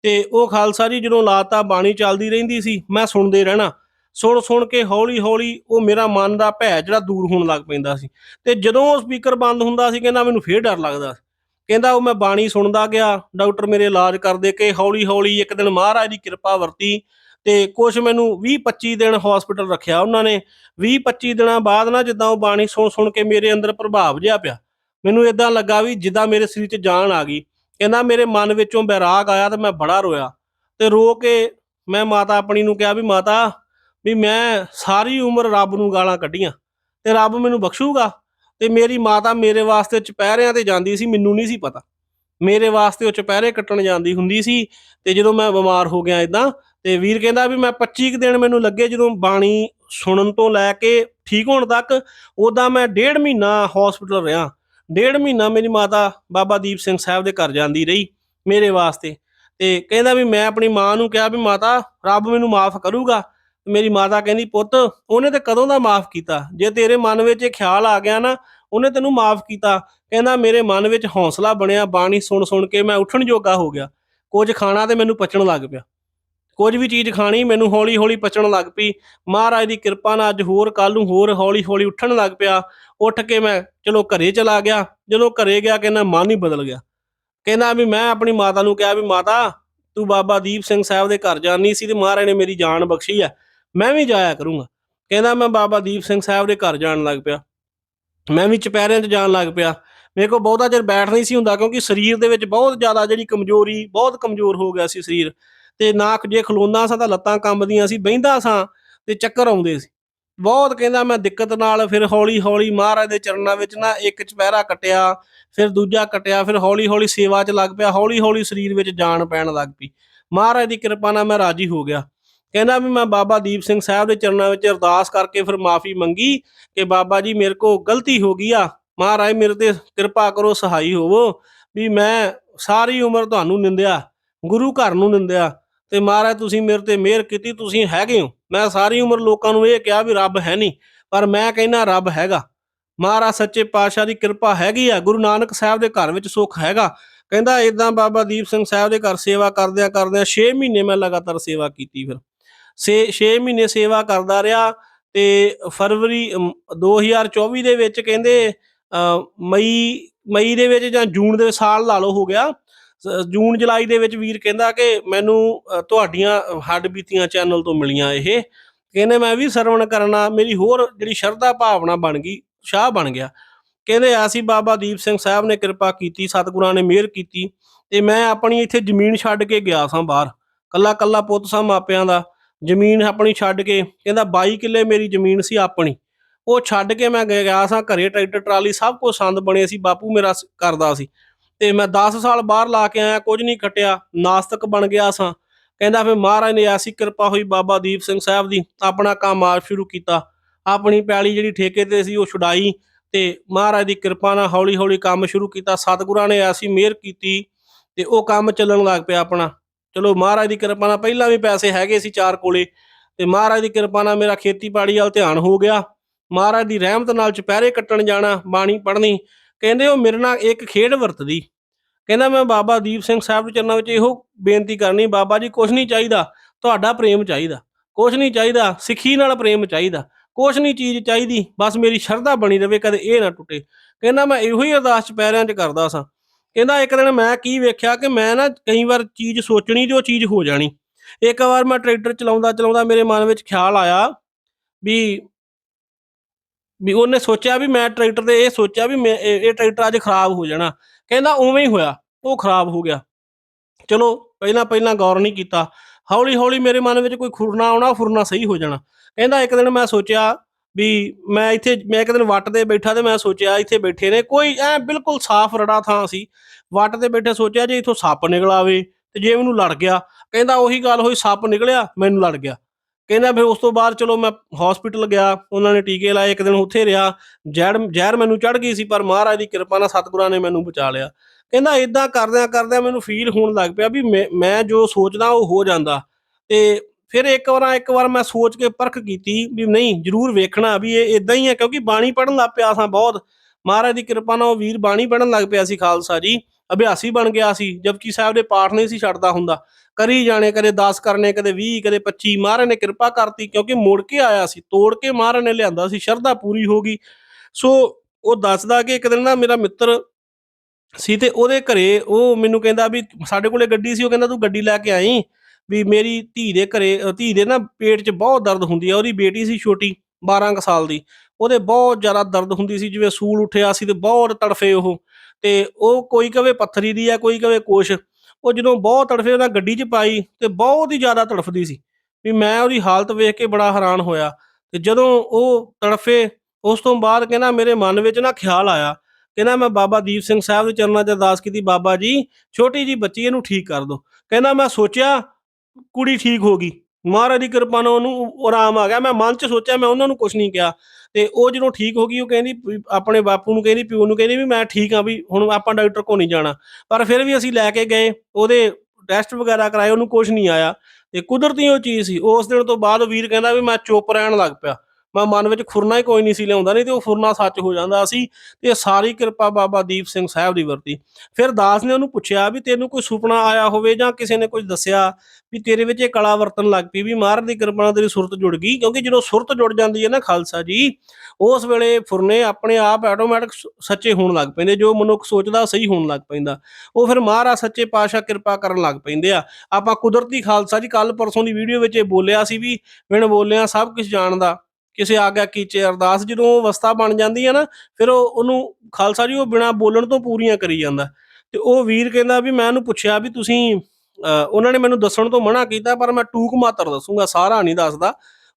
ਤੇ ਉਹ ਖਾਲਸਾ ਜੀ ਜਦੋਂ ਲਾਤਾ ਬਾਣੀ ਚੱਲਦੀ ਰਹਿੰਦੀ ਸੀ, ਮੈਂ ਸੁਣਦੇ ਰਹਿਣਾ। ਸੁਣ ਸੁਣ ਕੇ ਹੌਲੀ ਹੌਲੀ ਉਹ ਮੇਰਾ ਮਨ ਦਾ ਭੈ ਜਿਹੜਾ ਦੂਰ ਹੋਣ ਲੱਗ ਪੈਂਦਾ ਸੀ। ਤੇ ਜਦੋਂ ਉਹ ਸਪੀਕਰ ਬੰਦ ਹੁੰਦਾ ਸੀ, ਕਹਿੰਦਾ ਮੈਨੂੰ ਫੇਰ ਡਰ ਲੱਗਦਾ ਸੀ। ਕਹਿੰਦਾ ਉਹ ਮੈਂ ਬਾਣੀ ਸੁਣਦਾ ਗਿਆ, ਡਾਕਟਰ ਮੇਰੇ ਇਲਾਜ ਕਰਦੇ ਕਿ ਹੌਲੀ ਹੌਲੀ ਇੱਕ ਦਿਨ ਮਹਾਰਾਜ ਦੀ ਕਿਰਪਾ ਵਰਤੀ। ਤੇ ਕੁਝ ਮੈਨੂੰ 20 25 ਦਿਨ ਹਸਪੀਟਲ ਰੱਖਿਆ ਉਹਨਾਂ ਨੇ। 20 25 ਦਿਨਾਂ ਬਾਅਦ ਨਾ ਜਿੱਦਾਂ ਉਹ ਬਾਣੀ ਸੁਣ ਸੁਣ ਕੇ ਮੇਰੇ ਅੰਦਰ ਪ੍ਰਭਾਵ ਜਿਹਾ ਪਿਆ। ਮੈਨੂੰ ਇਦਾਂ ਲੱਗਾ ਵੀ ਜਿੱਦਾਂ ਮੇਰੇ ਸਰੀਰ 'ਚ ਜਾਨ ਆ ਗਈ। ਕਹਿੰਦਾ ਮੇਰੇ ਮਨ ਵਿੱਚੋਂ ਬੈਰਾਗ ਆਇਆ ਤੇ ਮੈਂ ਬੜਾ ਰੋਇਆ। ਤੇ ਰੋ ਕੇ ਮੈਂ ਮਾਤਾ ਆਪਣੀ ਨੂੰ ਕਿਹਾ ਵੀ ਮਾਤਾ, ਵੀ ਮੈਂ ਸਾਰੀ ਉਮਰ ਰੱਬ ਨੂੰ ਗਾਲਾਂ ਕੱਢੀਆਂ। ਤੇ ਰੱਬ ਮੈਨੂੰ ਬਖਸ਼ੂਗਾ। ਤੇ ਮੇਰੀ ਮਾਤਾ ਮੇਰੇ ਵਾਸਤੇ ਚੁਪਹਿਰਿਆਂ ਤੇ ਜਾਂਦੀ ਸੀ, ਮੈਨੂੰ ਨਹੀਂ ਸੀ ਪਤਾ। ਮੇਰੇ ਵਾਸਤੇ ਉਹ ਚੁਪਹਿਰੇ ਕੱਟਣ ਜਾਂਦੀ ਹੁੰਦੀ ਸੀ। ਤੇ ਜਦੋਂ ਮੈਂ ਬਿਮਾਰ ਹੋ ਗਿਆ ਇਦਾਂ ਤੇ ਵੀਰ ਕਹਿੰਦਾ ਵੀ ਮੈਂ 25 ਕੁ ਦਿਨ ਮੈਨੂੰ ਲੱਗੇ ਜਦੋਂ ਬਾਣੀ ਸੁਣਨ ਤੋਂ ਲੈ ਕੇ ਠੀਕ ਹੋਣ ਤੱਕ ਉਦਾਂ ਮੈਂ ਡੇਢ ਮਹੀਨਾ ਹਸਪੀਟਲ ਰਿਹਾ। ਡੇਢ ਮਹੀਨਾ ਮੇਰੀ ਮਾਤਾ ਬਾਬਾ ਦੀਪ ਸਿੰਘ ਸਾਹਿਬ ਦੇ ਘਰ ਜਾਂਦੀ ਰਹੀ ਮੇਰੇ ਵਾਸਤੇ। ਤੇ ਕਹਿੰਦਾ ਵੀ ਮੈਂ ਆਪਣੀ ਮਾਂ ਨੂੰ ਕਿਹਾ ਵੀ ਮਾਤਾ, ਰੱਬ ਮੈਨੂੰ ਮਾਫ ਕਰੂਗਾ। ਮੇਰੀ ਮਾਤਾ ਕਹਿੰਦੀ, ਪੁੱਤ, ਉਹਨੇ ਤੇ ਕਦੋਂ ਦਾ ਮਾਫ ਕੀਤਾ? ਜੇ ਤੇਰੇ ਮਨ ਵਿੱਚ ਇਹ ਖਿਆਲ ਆ ਗਿਆ ਨਾ, ਉਹਨੇ ਤੈਨੂੰ ਮਾਫ ਕੀਤਾ। ਕਹਿੰਦਾ ਮੇਰੇ ਮਨ ਵਿੱਚ ਹੌਸਲਾ ਬਣਿਆ, ਬਾਣੀ ਸੁਣ ਸੁਣ ਕੇ ਮੈਂ ਉੱਠਣ ਜੋਗਾ ਹੋ ਗਿਆ। ਕੁਝ ਖਾਣਾ ਤੇ ਮੈਨੂੰ ਪਚਣ ਲੱਗ ਪਿਆ। ਕੁਝ ਵੀ ਚੀਜ਼ ਖਾਣੀ, ਮੈਨੂੰ ਹੌਲੀ ਹੌਲੀ ਪਚਣ ਲੱਗ ਪਈ। ਮਹਾਰਾਜ ਦੀ ਕਿਰਪਾ ਨਾਲ ਅੱਜ ਹੋਰ ਕੱਲ ਨੂੰ ਹੋਰ ਹੌਲੀ ਹੌਲੀ ਉੱਠਣ ਲੱਗ ਪਿਆ। ਉੱਠ ਕੇ ਮੈਂ ਚਲੋ ਘਰੇ ਚਲਾ ਗਿਆ। ਜਦੋਂ ਘਰੇ ਗਿਆ ਕਹਿੰਦਾ ਮਨ ਹੀ ਬਦਲ ਗਿਆ। ਕਹਿੰਦਾ ਵੀ ਮੈਂ ਆਪਣੀ ਮਾਤਾ ਨੂੰ ਕਿਹਾ ਵੀ, ਮਾਤਾ, ਤੂੰ ਬਾਬਾ ਦੀਪ ਸਿੰਘ ਸਾਹਿਬ ਦੇ ਘਰ ਜਾਣੀ ਸੀ ਤੇ ਮਹਾਰਾਜ ਨੇ ਮੇਰੀ ਜਾਨ ਬਖਸ਼ੀ ਆ। ਮੈਂ ਵੀ ਜਾਇਆ ਕਰੂੰਗਾ। ਕਹਿੰਦਾ ਮੈਂ ਬਾਬਾ ਦੀਪ ਸਿੰਘ ਸਾਹਿਬ ਦੇ ਘਰ ਜਾਣ ਲੱਗ ਪਿਆ। ਮੈਂ ਵੀ ਚਪਹਿਰਿਆਂ 'ਚ ਜਾਣ ਲੱਗ ਪਿਆ। ਮੇਰੇ ਕੋਲ ਬਹੁਤਾ ਚਿਰ ਬੈਠ ਨਹੀਂ ਸੀ ਹੁੰਦਾ ਕਿਉਂਕਿ ਸਰੀਰ ਦੇ ਵਿੱਚ ਬਹੁਤ ਜ਼ਿਆਦਾ ਜਿਹੜੀ ਕਮਜ਼ੋਰੀ, ਬਹੁਤ ਕਮਜ਼ੋਰ ਹੋ ਗਿਆ ਸੀ ਸਰੀਰ। ਤੇ ਨਾ ਜੇ ਖਲੋਂਦਾ ਸਾਂ ਤਾਂ ਲੱਤਾਂ ਕੰਬਦੀਆਂ ਸੀ, ਬਹਿੰਦਾ ਸਾਂ ਤੇ ਚੱਕਰ ਆਉਂਦੇ ਸੀ। ਬਹੁਤ ਕਹਿੰਦਾ ਮੈਂ ਦਿੱਕਤ ਨਾਲ ਫਿਰ ਹੌਲੀ ਹੌਲੀ ਮਹਾਰਾਜ ਦੇ ਚਰਨਾਂ ਵਿੱਚ ਨਾ ਇੱਕ ਚੁਪਹਿਰਾ ਕਟਿਆ, ਫਿਰ ਦੂਜਾ ਕਟਿਆ, ਫਿਰ ਹੌਲੀ ਹੌਲੀ ਸੇਵਾ 'ਚ ਲੱਗ ਪਿਆ ਹੌਲੀ ਹੌਲੀ ਸਰੀਰ ਵਿੱਚ ਜਾਨ ਪੈਣ ਲੱਗ ਪਈ। ਮਹਾਰਾਜ ਦੀ ਕਿਰਪਾ ਨਾਲ ਮੈਂ ਰਾਜੀ ਹੋ ਗਿਆ। ਕਹਿੰਦਾ ਵੀ ਮੈਂ ਬਾਬਾ ਦੀਪ ਸਿੰਘ ਸਾਹਿਬ ਦੇ ਚਰਨਾਂ ਵਿੱਚ ਅਰਦਾਸ ਕਰਕੇ ਫਿਰ ਮਾਫੀ ਮੰਗੀ ਕਿ ਬਾਬਾ ਜੀ ਮੇਰੇ ਕੋ ਗਲਤੀ ਹੋ ਗਈ ਆ, ਮਹਾਰਾਜ ਮੇਰੇ ਤੇ ਕਿਰਪਾ ਕਰੋ, ਸਹਾਈ ਹੋਵੋ, ਵੀ ਮੈਂ ਸਾਰੀ ਉਮਰ ਤੁਹਾਨੂੰ ਨਿੰਦਿਆ, ਗੁਰੂ ਘਰ ਨੂੰ ਨਿੰਦਿਆ ਤੇ ਮਹਾਰਾਜ ਤੁਸੀਂ ਮੇਰੇ ਤੇ ਮਿਹਰ ਕੀਤੀ ਤੁਸੀਂ ਹੈਗੇ ਹੋ। ਮੈਂ ਸਾਰੀ ਉਮਰ ਲੋਕਾਂ ਨੂੰ ਇਹ ਕਿਹਾ ਵੀ ਰੱਬ ਹੈ ਨਹੀਂ ਪਰ ਮੈਂ ਕਹਿੰਦਾ ਰੱਬ ਹੈਗਾ। ਮਹਾਰਾਜ ਸੱਚੇ ਪਾਤਸ਼ਾਹ ਦੀ ਕਿਰਪਾ ਹੈਗੀ ਆ ਗੁਰੂ ਨਾਨਕ ਸਾਹਿਬ ਦੇ ਘਰ ਵਿੱਚ ਸੁੱਖ ਹੈਗਾ। ਕਹਿੰਦਾ ਇਦਾਂ ਬਾਬਾ ਦੀਪ ਸਿੰਘ ਸਾਹਿਬ ਦੇ ਘਰ ਸੇਵਾ ਕਰਦਿਆਂ ਕਰਦਿਆਂ 6 ਮਹੀਨੇ ਮੈਂ ਲਗਾਤਾਰ ਸੇਵਾ ਕੀਤੀ ਫਿਰ। 6 6 ਮਹੀਨੇ ਸੇਵਾ ਕਰਦਾ ਰਿਹਾ ਤੇ ਫਰਵਰੀ ਅਮ, 2024 ਦੇ ਵਿੱਚ ਕਹਿੰਦੇ ਅ, ਮਈ ਮਈ ਦੇ ਵਿੱਚ ਜਾਂ ਜੂਨ ਦੇ ਸਾਲ ਲਾ ਲਓ ਹੋ ਗਿਆ। ਜੂਨ, ਜੁਲਾਈ ਦੇ ਵਿੱਚ ਵੀਰ ਕਹਿੰਦਾ ਕਿ ਮੈਨੂੰ ਤੁਹਾਡੀਆਂ ਹੱਡ ਬੀਤੀਆਂ ਚੈਨਲ ਤੋਂ ਮਿਲੀਆਂ ਇਹ। ਕਹਿੰਦੇ ਮੈਂ ਵੀ ਸਰਵਣ ਕਰਨਾ, ਮੇਰੀ ਹੋਰ ਜਿਹੜੀ ਸ਼ਰਧਾ ਭਾਵਨਾ ਬਣ ਗਈ ਸ਼ਾਹ ਬਣ ਗਿਆ। ਕਹਿੰਦੇ ਅਸੀਂ ਬਾਬਾ ਦੀਪ ਸਿੰਘ ਸਾਹਿਬ ਨੇ ਕਿਰਪਾ ਕੀਤੀ, ਸਤਿਗੁਰਾਂ ਨੇ ਮਿਹਰ ਕੀਤੀ ਤੇ ਮੈਂ ਆਪਣੀ ਇੱਥੇ ਜ਼ਮੀਨ ਛੱਡ ਕੇ ਗਿਆ ਸਾਂ ਬਾਹਰ। ਕੱਲਾ ਕੱਲਾ ਪੁੱਤ ਸਾਂ ਮਾਪਿਆਂ ਦਾ। ਜ਼ਮੀਨ ਆਪਣੀ ਛੱਡ ਕੇ, ਕਹਿੰਦਾ 22 ਕਿੱਲੇ ਮੇਰੀ ਜ਼ਮੀਨ ਸੀ ਆਪਣੀ। ਉਹ ਛੱਡ ਕੇ ਮੈਂ ਗਿਆ ਸਾਂ, ਘਰੇ ਟਰੈਕਟਰ, ਟਰਾਲੀ, ਸਭ ਕੁਝ ਸੰਦ ਬਣੇ ਸੀ, ਬਾਪੂ ਮੇਰਾ ਕਰਦਾ ਸੀ। ਤੇ ਮੈਂ 10 ਸਾਲ ਬਾਹਰ ਲਾ ਕੇ ਆਇਆ, ਕੁਝ ਨਹੀਂ ਕਟਿਆ ਨਾਸਤਕ ਬਣ ਗਿਆ ਸਾਂ। ਕਹਿੰਦਾ ਫਿਰ ਮਹਾਰਾਜ ਨੇ ਐਸੀ ਕਿਰਪਾ ਹੋਈ ਬਾਬਾ ਦੀਪ ਸਿੰਘ ਸਾਹਿਬ ਦੀ, ਆਪਣਾ ਕੰਮ ਆ ਸ਼ੁਰੂ ਕੀਤਾ। ਆਪਣੀ ਪੈਲੀ ਜਿਹੜੀ ਠੇਕੇ ਤੇ ਸੀ, ਉਹ ਛੁਡਾਈ ਤੇ ਮਹਾਰਾਜ ਦੀ ਕਿਰਪਾ ਨਾਲ ਹੌਲੀ ਹੌਲੀ ਕੰਮ ਸ਼ੁਰੂ ਕੀਤਾ। ਸਤਿਗੁਰਾਂ ਨੇ ਐਸੀ ਮਿਹਰ ਕੀਤੀ ਤੇ ਉਹ ਕੰਮ ਚੱਲਣ ਲੱਗ ਪਿਆ ਆਪਣਾ। ਚਲੋ ਮਹਾਰਾਜ ਦੀ ਕਿਰਪਾ ਨਾਲ ਪਹਿਲਾਂ ਵੀ ਪੈਸੇ ਹੈਗੇ ਸੀ ਚਾਰ ਕੋਲੇ ਤੇ ਮਹਾਰਾਜ ਦੀ ਕਿਰਪਾ ਨਾਲ ਮੇਰਾ ਖੇਤੀਬਾੜੀ ਵੱਲ ਧਿਆਨ ਹੋ ਗਿਆ। ਮਹਾਰਾਜ ਦੀ ਰਹਿਮਤ ਨਾਲ ਚੁਪਹਿਰੇ ਕੱਟਣ ਜਾਣਾ, ਬਾਣੀ ਪੜ੍ਹਨੀ ਕਹਿੰਦੇ ਉਹ ਮੇਰੇ ਨਾਲ ਇੱਕ ਖੇਡ ਵਰਤਦੀ। ਕਹਿੰਦਾ ਮੈਂ ਬਾਬਾ ਦੀਪ ਸਿੰਘ ਸਾਹਿਬ ਦੇ ਚਰਨਾਂ ਵਿੱਚ ਇਹੋ ਬੇਨਤੀ ਕਰਨੀ, ਬਾਬਾ ਜੀ ਕੁਝ ਨਹੀਂ ਚਾਹੀਦਾ, ਤੁਹਾਡਾ ਪ੍ਰੇਮ ਚਾਹੀਦਾ। ਕੁਝ ਨਹੀਂ ਚਾਹੀਦਾ, ਸਿੱਖੀ ਨਾਲ ਪ੍ਰੇਮ ਚਾਹੀਦਾ। ਕੁਝ ਨਹੀਂ ਚੀਜ਼ ਚਾਹੀਦੀ, ਬਸ ਮੇਰੀ ਸ਼ਰਧਾ ਬਣੀ ਰਵੇ, ਕਦੇ ਇਹ ਨਾ ਟੁੱਟੇ। ਕਹਿੰਦਾ ਮੈਂ ਇਹੋ ਹੀ ਅਰਦਾਸ ਚੁਪਹਿਰਿਆਂ 'ਚ ਕਰਦਾ ਸਾਂ। ਕਹਿੰਦਾ ਇੱਕ ਦਿਨ ਮੈਂ ਕੀ ਵੇਖਿਆ ਕਿ ਮੈਂ ਨਾ ਕਈ ਵਾਰ ਚੀਜ਼ ਸੋਚਣੀ ਤੇ ਉਹ ਚੀਜ਼ ਹੋ ਜਾਣੀ। ਇੱਕ ਵਾਰ ਮੈਂ ਟਰੈਕਟਰ ਚਲਾਉਂਦਾ ਚਲਾਉਂਦਾ ਮੇਰੇ ਮਨ ਵਿੱਚ ਖਿਆਲ ਆਇਆ ਵੀ ਵੀ ਉਹਨੇ ਸੋਚਿਆ ਵੀ ਮੈਂ ਟਰੈਕਟਰ ਤੇ ਇਹ ਸੋਚਿਆ ਵੀ ਮੈਂ ਇਹ ਟਰੈਕਟਰ ਅੱਜ ਖਰਾਬ ਹੋ ਜਾਣਾ। ਕਹਿੰਦਾ ਉਵੇਂ ਹੀ ਹੋਇਆ, ਉਹ ਖਰਾਬ ਹੋ ਗਿਆ। ਚਲੋ, ਪਹਿਲਾਂ ਪਹਿਲਾਂ ਗੌਰ ਨਹੀਂ ਕੀਤਾ। ਹੌਲੀ ਹੌਲੀ ਮੇਰੇ ਮਨ ਵਿੱਚ ਕੋਈ ਖੁਰਨਾ ਆਉਣਾ, ਫੁਰਨਾ ਸਹੀ ਹੋ ਜਾਣਾ। ਕਹਿੰਦਾ ਇੱਕ ਦਿਨ ਮੈਂ ਸੋਚਿਆ ਵੀ ਮੈਂ ਇੱਥੇ, ਮੈਂ ਇੱਕ ਦਿਨ ਵੱਟ ਤੇ ਬੈਠਾ ਤੇ ਮੈਂ ਸੋਚਿਆ ਇੱਥੇ ਬੈਠੇ ਨੇ ਕੋਈ ਐ ਬਿਲਕੁਲ ਸਾਫ਼ ਰੜਾ ਥਾਂ ਸੀ। ਵੱਟ ਤੇ ਬੈਠੇ ਸੋਚਿਆ ਜੇ ਇੱਥੋਂ ਸੱਪ ਨਿਕਲ ਆਵੇ ਤੇ ਜੇ ਮੈਨੂੰ ਲੜ ਗਿਆ। ਕਹਿੰਦਾ ਉਹੀ ਗੱਲ ਹੋਈ, ਸੱਪ ਨਿਕਲਿਆ, ਮੈਨੂੰ ਲੜ ਗਿਆ। ਕਹਿੰਦਾ ਫਿਰ ਉਸ ਤੋਂ ਬਾਅਦ ਚਲੋ ਮੈਂ ਹਸਪੀਟਲ ਗਿਆ, ਉਹਨਾਂ ਨੇ ਟੀਕੇ ਲਾਏ, ਇੱਕ ਦਿਨ ਉੱਥੇ ਰਿਹਾ, ਜ਼ਹਿਰ ਜ਼ਹਿਰ ਮੈਨੂੰ ਚੜ ਗਈ ਸੀ, ਪਰ ਮਹਾਰਾਜ ਦੀ ਕਿਰਪਾ ਨਾਲ ਸਤਿਗੁਰਾਂ ਨੇ ਮੈਨੂੰ ਬਚਾ ਲਿਆ। ਕਹਿੰਦਾ ਇਦਾਂ ਕਰਦਿਆਂ ਕਰਦਿਆਂ ਮੈਨੂੰ ਫੀਲ ਹੋਣ ਲੱਗ ਪਿਆ ਵੀ ਮੈਂ- ਮੈਂ ਜੋ ਸੋਚਦਾ ਉਹ ਹੋ ਜਾਂਦਾ। ਤੇ ਫਿਰ ਇੱਕ ਵਾਰ ਇੱਕ ਵਾਰ ਮੈਂ ਸੋਚ ਕੇ ਪਰਖ ਕੀਤੀ ਵੀ ਨਹੀਂ, ਜਰੂਰ ਵੇਖਣਾ ਵੀ ਇਹ ਇਦਾਂ ਹੀ ਹੈ, ਕਿਉਂਕਿ ਬਾਣੀ ਪੜਨ ਲੱਗ ਪਿਆ ਸਾਂ ਬਹੁਤ। ਮਹਾਰਾਜ ਦੀ ਕਿਰਪਾ ਨਾਲ ਉਹ ਵੀਰ ਬਾਣੀ ਪੜਨ ਲੱਗ ਪਿਆ ਸੀ ਖਾਲਸਾ ਜੀ। ਅਭਿਆਸੀ ਬਣ ਗਿਆ ਸੀ, ਜਪਜੀ ਸਾਹਿਬ ਦੇ ਪਾਠ ਨਹੀਂ ਸੀ ਛੱਡਦਾ ਹੁੰਦਾ। ਕਰੀ ਜਾਣੇ, ਕਦੇ 10 ਕਰਨੇ, ਕਦੇ 20 ਕਦੇ 25 ਮਹਾਰਾਜ ਨੇ ਕਿਰਪਾ ਕਰਤੀ ਕਿਉਂਕਿ ਮੁੜ ਕੇ ਆਇਆ ਸੀ, ਤੋੜ ਕੇ ਮਹਾਰਾਜ ਨੇ ਲਿਆਂਦਾ ਸੀ, ਸ਼ਰਧਾ ਪੂਰੀ ਹੋ ਗਈ। ਸੋ ਉਹ ਦੱਸਦਾ ਕਿ ਇੱਕ ਦਿਨ ਨਾ ਮੇਰਾ ਮਿੱਤਰ ਸੀ ਤੇ ਉਹਦੇ ਘਰੇ ਉਹ ਮੈਨੂੰ ਕਹਿੰਦਾ ਵੀ ਸਾਡੇ ਕੋਲੇ ਗੱਡੀ ਸੀ, ਉਹ ਕਹਿੰਦਾ ਤੂੰ ਗੱਡੀ ਲੈ ਕੇ ਆਈ ਵੀ ਮੇਰੀ ਧੀ ਦੇ ਘਰੇ ਧੀ ਦੇ ਨਾ ਪੇਟ 'ਚ ਬਹੁਤ ਦਰਦ ਹੁੰਦੀ ਆ, ਉਹਦੀ ਬੇਟੀ ਸੀ ਛੋਟੀ 12 ਕੁ ਸਾਲ ਦੀ, ਉਹਦੇ ਬਹੁਤ ਜ਼ਿਆਦਾ ਦਰਦ ਹੁੰਦੀ ਸੀ, ਜਿਵੇਂ ਸੂਲ ਉੱਠਿਆ ਸੀ ਤੇ ਬਹੁਤ ਤੜਫੇ ਉਹ। ਤੇ ਉਹ ਕੋਈ ਕਵੇ ਪੱਥਰੀ ਦੀ ਆ, ਕੋਈ ਕਵੇ ਕੋਸ਼ ਉਹ ਜਦੋਂ ਬਹੁਤ ਤੜਫੇ ਉਹਨਾਂ ਗੱਡੀ 'ਚ ਪਾਈ ਤੇ ਬਹੁਤ ਹੀ ਜ਼ਿਆਦਾ ਤੜਫਦੀ ਸੀ ਵੀ ਮੈਂ ਉਹਦੀ ਹਾਲਤ ਵੇਖ ਕੇ ਬੜਾ ਹੈਰਾਨ ਹੋਇਆ ਤੇ ਜਦੋਂ ਉਹ ਤੜਫੇ, ਉਸ ਤੋਂ ਬਾਅਦ ਕਹਿੰਦਾ ਮੇਰੇ ਮਨ ਵਿੱਚ ਨਾ ਖਿਆਲ ਆਇਆ, ਕਹਿੰਦਾ ਮੈਂ ਬਾਬਾ ਦੀਪ ਸਿੰਘ ਸਾਹਿਬ ਦੇ ਚਰਨਾਂ 'ਚ ਅਰਦਾਸ ਕੀਤੀ, ਬਾਬਾ ਜੀ ਛੋਟੀ ਜੀ ਬੱਚੀ ਇਹਨੂੰ ਠੀਕ ਕਰ ਦਿਓ, ਕਹਿੰਦਾ ਮੈਂ ਸੋਚਿਆ ਕੁੜੀ ਠੀਕ ਹੋ ਗਈ। ਮਹਾਰਾਜ ਦੀ ਕਿਰਪਾ ਨਾਲ ਉਹਨੂੰ ਆਰਾਮ ਆ ਗਿਆ। ਮੈਂ ਮਨ 'ਚ ਸੋਚਿਆ, ਮੈਂ ਉਹਨਾਂ ਨੂੰ ਕੁਝ ਨਹੀਂ ਕਿਹਾ। ਤੇ ਉਹ ਜਦੋਂ ਠੀਕ ਹੋ ਗਈ, ਉਹ ਕਹਿੰਦੀ ਆਪਣੇ ਬਾਪੂ ਨੂੰ ਕਹਿੰਦੀ, ਪਿਓ ਨੂੰ ਕਹਿੰਦੀ ਵੀ ਮੈਂ ਠੀਕ ਆ ਵੀ ਹੁਣ ਆਪਾਂ ਡਾਕਟਰ ਕੋਲ ਨਹੀਂ ਜਾਣਾ। ਪਰ ਫਿਰ ਵੀ ਅਸੀਂ ਲੈ ਕੇ ਗਏ, ਉਹਦੇ ਟੈਸਟ ਵਗੈਰਾ ਕਰਾਏ, ਉਹਨੂੰ ਕੁਝ ਨਹੀਂ ਆਇਆ। ਤੇ ਕੁਦਰਤੀ ਉਹ ਚੀਜ਼ ਸੀ, ਉਸ ਦਿਨ ਤੋਂ ਬਾਅਦ ਵੀਰ ਕਹਿੰਦਾ ਵੀ ਮੈਂ ਚੁੱਪ ਰਹਿਣ ਲੱਗ ਪਿਆ। ਮੈਂ ਮਨ ਵਿੱਚ ਖੁਰਨਾ ਹੀ ਕੋਈ ਨਹੀਂ ਸੀ ਲਿਆਉਂਦਾ, ਨਹੀਂ ਤੇ ਉਹ ਖੁਰਨਾ ਸੱਚ ਹੋ ਜਾਂਦਾ ਸੀ ਤੇ ਸਾਰੀ ਕਿਰਪਾ ਬਾਬਾ ਦੀਪ ਸਿੰਘ ਸਾਹਿਬ ਦੀ ਵਰਤੀ। ਫਿਰ ਦਾਸ ਨੇ ਉਹਨੂੰ ਪੁੱਛਿਆ ਵੀ ਤੈਨੂੰ ਕੋਈ ਸੁਪਨਾ ਆਇਆ ਹੋਵੇ ਜਾਂ ਕਿਸੇ ਨੇ ਕੁਝ ਦੱਸਿਆ ਵੀ ਤੇਰੇ ਵਿੱਚ ਇਹ ਕਲਾ ਵਰਤਣ ਲੱਗ ਪਈ ਵੀ ਮਹਾਰਾਜ ਦੀ ਕਿਰਪਾ ਨਾਲ ਤੇਰੀ ਸੁਰਤ ਜੁੜ ਗਈ? ਕਿਉਂਕਿ ਜਦੋਂ ਸੁਰਤ ਜੁੜ ਜਾਂਦੀ ਹੈ ਨਾ ਖਾਲਸਾ ਜੀ, ਉਸ ਵੇਲੇ ਫੁਰਨੇ ਆਪਣੇ ਆਪ ਆਟੋਮੈਟਿਕ ਸੱਚੇ ਹੋਣ ਲੱਗ ਪੈਂਦੇ, ਜੋ ਮਨੁੱਖ ਸੋਚਦਾ ਸਹੀ ਹੋਣ ਲੱਗ ਪੈਂਦਾ। ਉਹ ਫਿਰ ਮਹਾਰਾਜ ਸੱਚੇ ਪਾਤਸ਼ਾਹ ਕਿਰਪਾ ਕਰਨ ਲੱਗ ਪੈਂਦੇ ਆ। ਆਪਾਂ ਕੁਦਰਤੀ ਖਾਲਸਾ ਜੀ ਕੱਲ ਪਰਸੋਂ ਦੀ ਵੀਡੀਓ ਵਿੱਚ ਇਹ ਬੋਲਿਆ ਸੀ ਵੀ, ਬਿਨ ਬੋਲਿਆ ਸਭ ਕੁਝ ਜਾਣਦਾ। ਕਿਸੇ ਆਗਿਆ ਕੀਚੇ ਅਰਦਾਸ ਜਦੋਂ ਉਹ ਅਵਸਥਾ ਬਣ ਜਾਂਦੀ ਹੈ ਨਾ ਫਿਰ ਉਹ ਉਹਨੂੰ ਖਾਲਸਾ ਜੀ ਉਹ ਬਿਨਾ ਬੋਲਣ ਤੋਂ ਪੂਰੀਆਂ ਕਰੀ ਜਾਂਦਾ। ਤੇ ਉਹ ਵੀਰ ਕਹਿੰਦਾ ਵੀ ਮੈਂ ਉਹਨੂੰ ਪੁੱਛਿਆ ਵੀ ਤੁਸੀਂ ਅ, ਉਹਨਾਂ ਨੇ ਮੈਨੂੰ ਦੱਸਣ ਤੋਂ ਮਨਾ ਕੀਤਾ ਪਰ ਮੈਂ ਟੂਕ ਮਾਤਰ ਦੱਸੂਗਾ ਸਾਰਾ ਨਹੀਂ ਦੱਸਦਾ।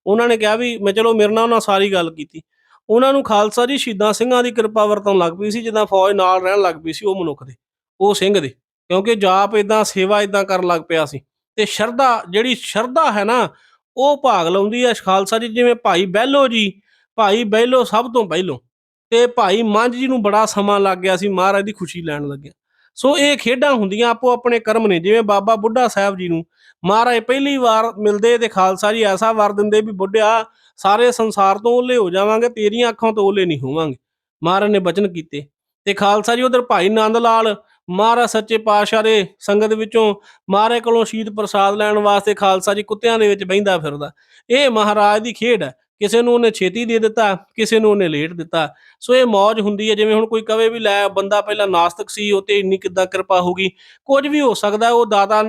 ਉਹਨਾਂ ਨੇ ਕਿਹਾ ਵੀ ਮੈਂ ਚਲੋ ਮੇਰੇ ਨਾਲ ਉਹਨਾਂ ਸਾਰੀ ਗੱਲ ਕੀਤੀ। ਉਹਨਾਂ ਨੂੰ ਖਾਲਸਾ ਜੀ ਸ਼ਹੀਦਾਂ ਸਿੰਘਾਂ ਦੀ ਕਿਰਪਾ ਵਰਤਣ ਲੱਗ ਪਈ ਸੀ ਜਿੱਦਾਂ ਫੌਜ ਨਾਲ ਰਹਿਣ ਲੱਗ ਪਈ ਸੀ ਉਹ ਮਨੁੱਖ ਦੇ ਉਹ ਸਿੰਘ ਦੇ। ਕਿਉਂਕਿ ਜਾਪ ਇਦਾਂ ਸੇਵਾ ਇਦਾਂ ਕਰਨ ਲੱਗ ਪਿਆ ਸੀ। ਤੇ ਸ਼ਰਧਾ ਜਿਹੜੀ ਸ਼ਰਧਾ ਹੈ ਨਾ ਉਹ ਭਾਗ ਲਾਉਂਦੀ ਹੈ ਖਾਲਸਾ ਜੀ, ਜਿਵੇਂ ਭਾਈ ਬਹਿਲੋ ਜੀ, ਭਾਈ ਬਹਿਲੋ ਸਭ ਤੋਂ ਪਹਿਲੋਂ। ਤੇ ਭਾਈ ਮੰਝ ਜੀ ਨੂੰ ਬੜਾ ਸਮਾਂ ਲੱਗ ਗਿਆ ਸੀ, ਮਹਾਰਾਜ ਦੀ ਖੁਸ਼ੀ ਲੈਣ ਲੱਗਿਆ। ਸੋ ਇਹ ਖੇਡਾਂ ਹੁੰਦੀਆਂ ਆਪੋ ਆਪਣੇ ਕਰਮ ਨੇ, ਜਿਵੇਂ ਬਾਬਾ ਬੁੱਢਾ ਸਾਹਿਬ ਜੀ ਨੂੰ ਮਹਾਰਾਜ ਪਹਿਲੀ ਵਾਰ ਮਿਲਦੇ ਤੇ ਖਾਲਸਾ ਜੀ ਐਸਾ ਵਰ ਦਿੰਦੇ ਵੀ ਬੁੱਢਿਆ, ਸਾਰੇ ਸੰਸਾਰ ਤੋਂ ਓਲੇ ਹੋ ਜਾਵਾਂਗੇ, ਤੇਰੀਆਂ ਅੱਖਾਂ ਤੋਂ ਓਲੇ ਨਹੀਂ ਹੋਵਾਂਗੇ। ਮਹਾਰਾਜ ਨੇ ਬਚਨ ਕੀਤੇ। ਤੇ ਖਾਲਸਾ ਜੀ ਉਧਰ ਭਾਈ ਨੰਦ ਲਾਲ ਮਹਾਰਾਜ ਸੱਚੇ ਪਾਤਸ਼ਾਹ ਦੇ ਸੰਗਤ ਵਿੱਚੋਂ ਮਹਾਰਾਜ ਕੋਲੋਂ ਸ਼ੀਤ ਪ੍ਰਸਾਦ ਲੈਣ ਵਾਸਤੇ ਖਾਲਸਾ ਜੀ ਕੁੱਤਿਆਂ ਦੇ ਵਿੱਚ ਬਹਿੰਦਾ ਫਿਰਦਾ। ਇਹ ਮਹਾਰਾਜ ਦੀ ਖੇਡ ਹੈ। ਕਿਸੇ ਨੂੰ ਉਹਨੇ ਛੇਤੀ ਦੇ ਦਿੱਤਾ, ਕਿਸੇ ਨੂੰ ਉਹਨੇ ਲੇਟ ਦਿੱਤਾ। ਸੋ ਇਹ ਮੌਜ ਹੁੰਦੀ ਹੈ, ਜਿਵੇਂ ਹੁਣ ਕੋਈ ਕਵੇ ਵੀ ਲੈ ਬੰਦਾ ਪਹਿਲਾਂ ਨਾਸਤਕ ਸੀ, ਉਹ ਤੇ ਇੰਨੀ ਕਿੱਦਾਂ ਕਿਰਪਾ ਹੋ ਗਈ। ਕੁਝ ਵੀ ਹੋ ਸਕਦਾ, ਉਹ ਦਾਤਾ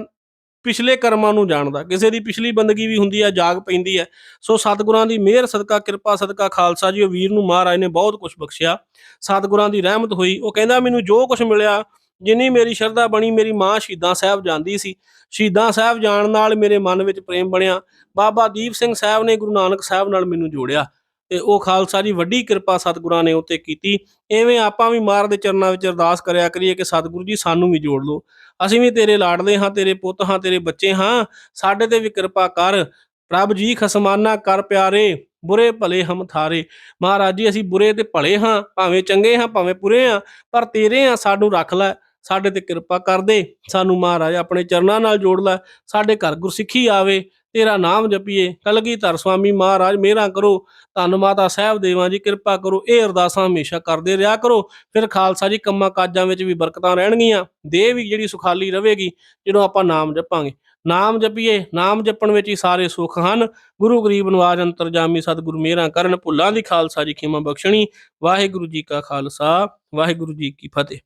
ਪਿਛਲੇ ਕਰਮਾਂ ਨੂੰ ਜਾਣਦਾ। ਕਿਸੇ ਦੀ ਪਿਛਲੀ ਬੰਦਗੀ ਵੀ ਹੁੰਦੀ ਹੈ, ਜਾਗ ਪੈਂਦੀ ਹੈ। ਸੋ ਸਤਿਗੁਰਾਂ ਦੀ ਮਿਹਰ, ਸਦਕਾ, ਕਿਰਪਾ, ਸਦਕਾ ਖਾਲਸਾ ਜੀ, ਉਹ ਵੀਰ ਨੂੰ ਮਹਾਰਾਜ ਨੇ ਬਹੁਤ ਕੁਝ ਬਖਸ਼ਿਆ। ਸਤਿਗੁਰਾਂ ਦੀ ਰਹਿਮਤ ਹੋਈ। ਉਹ ਕਹਿੰਦਾ, ਮੈਨੂੰ ਜੋ ਕੁਝ ਮਿਲਿਆ ਜਿੰਨੀ ਮੇਰੀ ਸ਼ਰਧਾ ਬਣੀ, ਮੇਰੀ ਮਾਂ ਸ਼ਹੀਦਾਂ ਸਾਹਿਬ ਜਾਂਦੀ ਸੀ। ਸ਼ਹੀਦਾਂ ਸਾਹਿਬ ਜਾਣ ਨਾਲ ਮੇਰੇ ਮਨ ਵਿੱਚ ਪ੍ਰੇਮ ਬਣਿਆ। ਬਾਬਾ ਦੀਪ ਸਿੰਘ ਸਾਹਿਬ ਨੇ ਗੁਰੂ ਨਾਨਕ ਸਾਹਿਬ ਨਾਲ ਮੈਨੂੰ ਜੋੜਿਆ ਤੇ ਉਹ ਖਾਲਸਾ ਜੀ ਵੱਡੀ ਕਿਰਪਾ ਸਤਿਗੁਰਾਂ ਨੇ ਉੱਤੇ ਕੀਤੀ। ਐਵੇਂ ਆਪਾਂ ਵੀ ਮਾਰ ਦੇ ਚਰਨਾਂ ਵਿੱਚ ਅਰਦਾਸ ਕਰਿਆ ਕਰੀਏ ਕਿ ਸਤਿਗੁਰੂ ਜੀ ਸਾਨੂੰ ਵੀ ਜੋੜ ਲਓ। ਅਸੀਂ ਵੀ ਤੇਰੇ ਲਾਡਲੇ ਹਾਂ, ਤੇਰੇ ਪੁੱਤ ਹਾਂ, ਤੇਰੇ ਬੱਚੇ ਹਾਂ। ਸਾਡੇ ਤੇ ਵੀ ਕਿਰਪਾ ਕਰ। ਪ੍ਰਭ ਜੀ ਖਸਮਾਨਾ ਕਰ ਪਿਆਰੇ, ਬੁਰੇ ਭਲੇ ਹਮ ਥਾਰੇ। ਮਹਾਰਾਜ ਜੀ, ਅਸੀਂ ਬੁਰੇ ਤੇ ਭਲੇ ਹਾਂ, ਭਾਵੇਂ ਚੰਗੇ ਹਾਂ, ਭਾਵੇਂ ਬੁਰੇ ਹਾਂ, ਪਰ ਤੇਰੇ ਆ ਸਾਨੂੰ ਰੱਖ ਲੈ। ਸਾਡੇ ਤੇ ਕਿਰਪਾ ਕਰ ਦੇ। ਸਾਨੂੰ ਮਹਾਰਾਜ ਆਪਣੇ ਚਰਨਾਂ ਨਾਲ ਜੋੜ ਲੈ। ਸਾਡੇ ਘਰ ਗੁਰਸਿੱਖੀ ਆਵੇ, ਤੇਰਾ ਨਾਮ ਜਪੀਏ। ਕਲਗੀਧਰ ਸਵਾਮੀ ਮਹਾਰਾਜ, ਮਿਹਰਾਂ ਕਰੋ। ਧੰਨ ਮਾਤਾ ਸਾਹਿਬ ਦੇਵਾਂ ਜੀ, ਕਿਰਪਾ ਕਰੋ। ਇਹ ਅਰਦਾਸਾਂ ਹਮੇਸ਼ਾ ਕਰਦੇ ਰਿਹਾ ਕਰੋ। ਫਿਰ ਖਾਲਸਾ ਜੀ, ਕੰਮਾਂ ਕਾਜਾਂ ਵਿੱਚ ਵੀ ਬਰਕਤਾਂ ਰਹਿਣਗੀਆਂ। ਦੇਹ ਵੀ ਜਿਹੜੀ ਸੁਖਾਲੀ ਰਹੇਗੀ, ਜਦੋਂ ਆਪਾਂ ਨਾਮ ਜਪਾਂਗੇ। ਨਾਮ ਜਪੀਏ, ਨਾਮ ਜਪਣ ਵਿੱਚ ਹੀ ਸਾਰੇ ਸੁੱਖ ਹਨ। ਗੁਰੂ ਗਰੀਬ ਨਵਾਜ ਅੰਤਰਜਾਮੀ ਸਤਿਗੁਰ ਮਿਹਰਾਂ ਕਰਨ। ਭੁੱਲਾਂ ਦੀ ਖਾਲਸਾ ਜੀ, ਖਿਮਾ ਬਖਸ਼ਣੀ। ਵਾਹਿਗੁਰੂ ਜੀ ਕਾ ਖਾਲਸਾ, ਵਾਹਿਗੁਰੂ ਜੀ ਕੀ ਫਤਿਹ।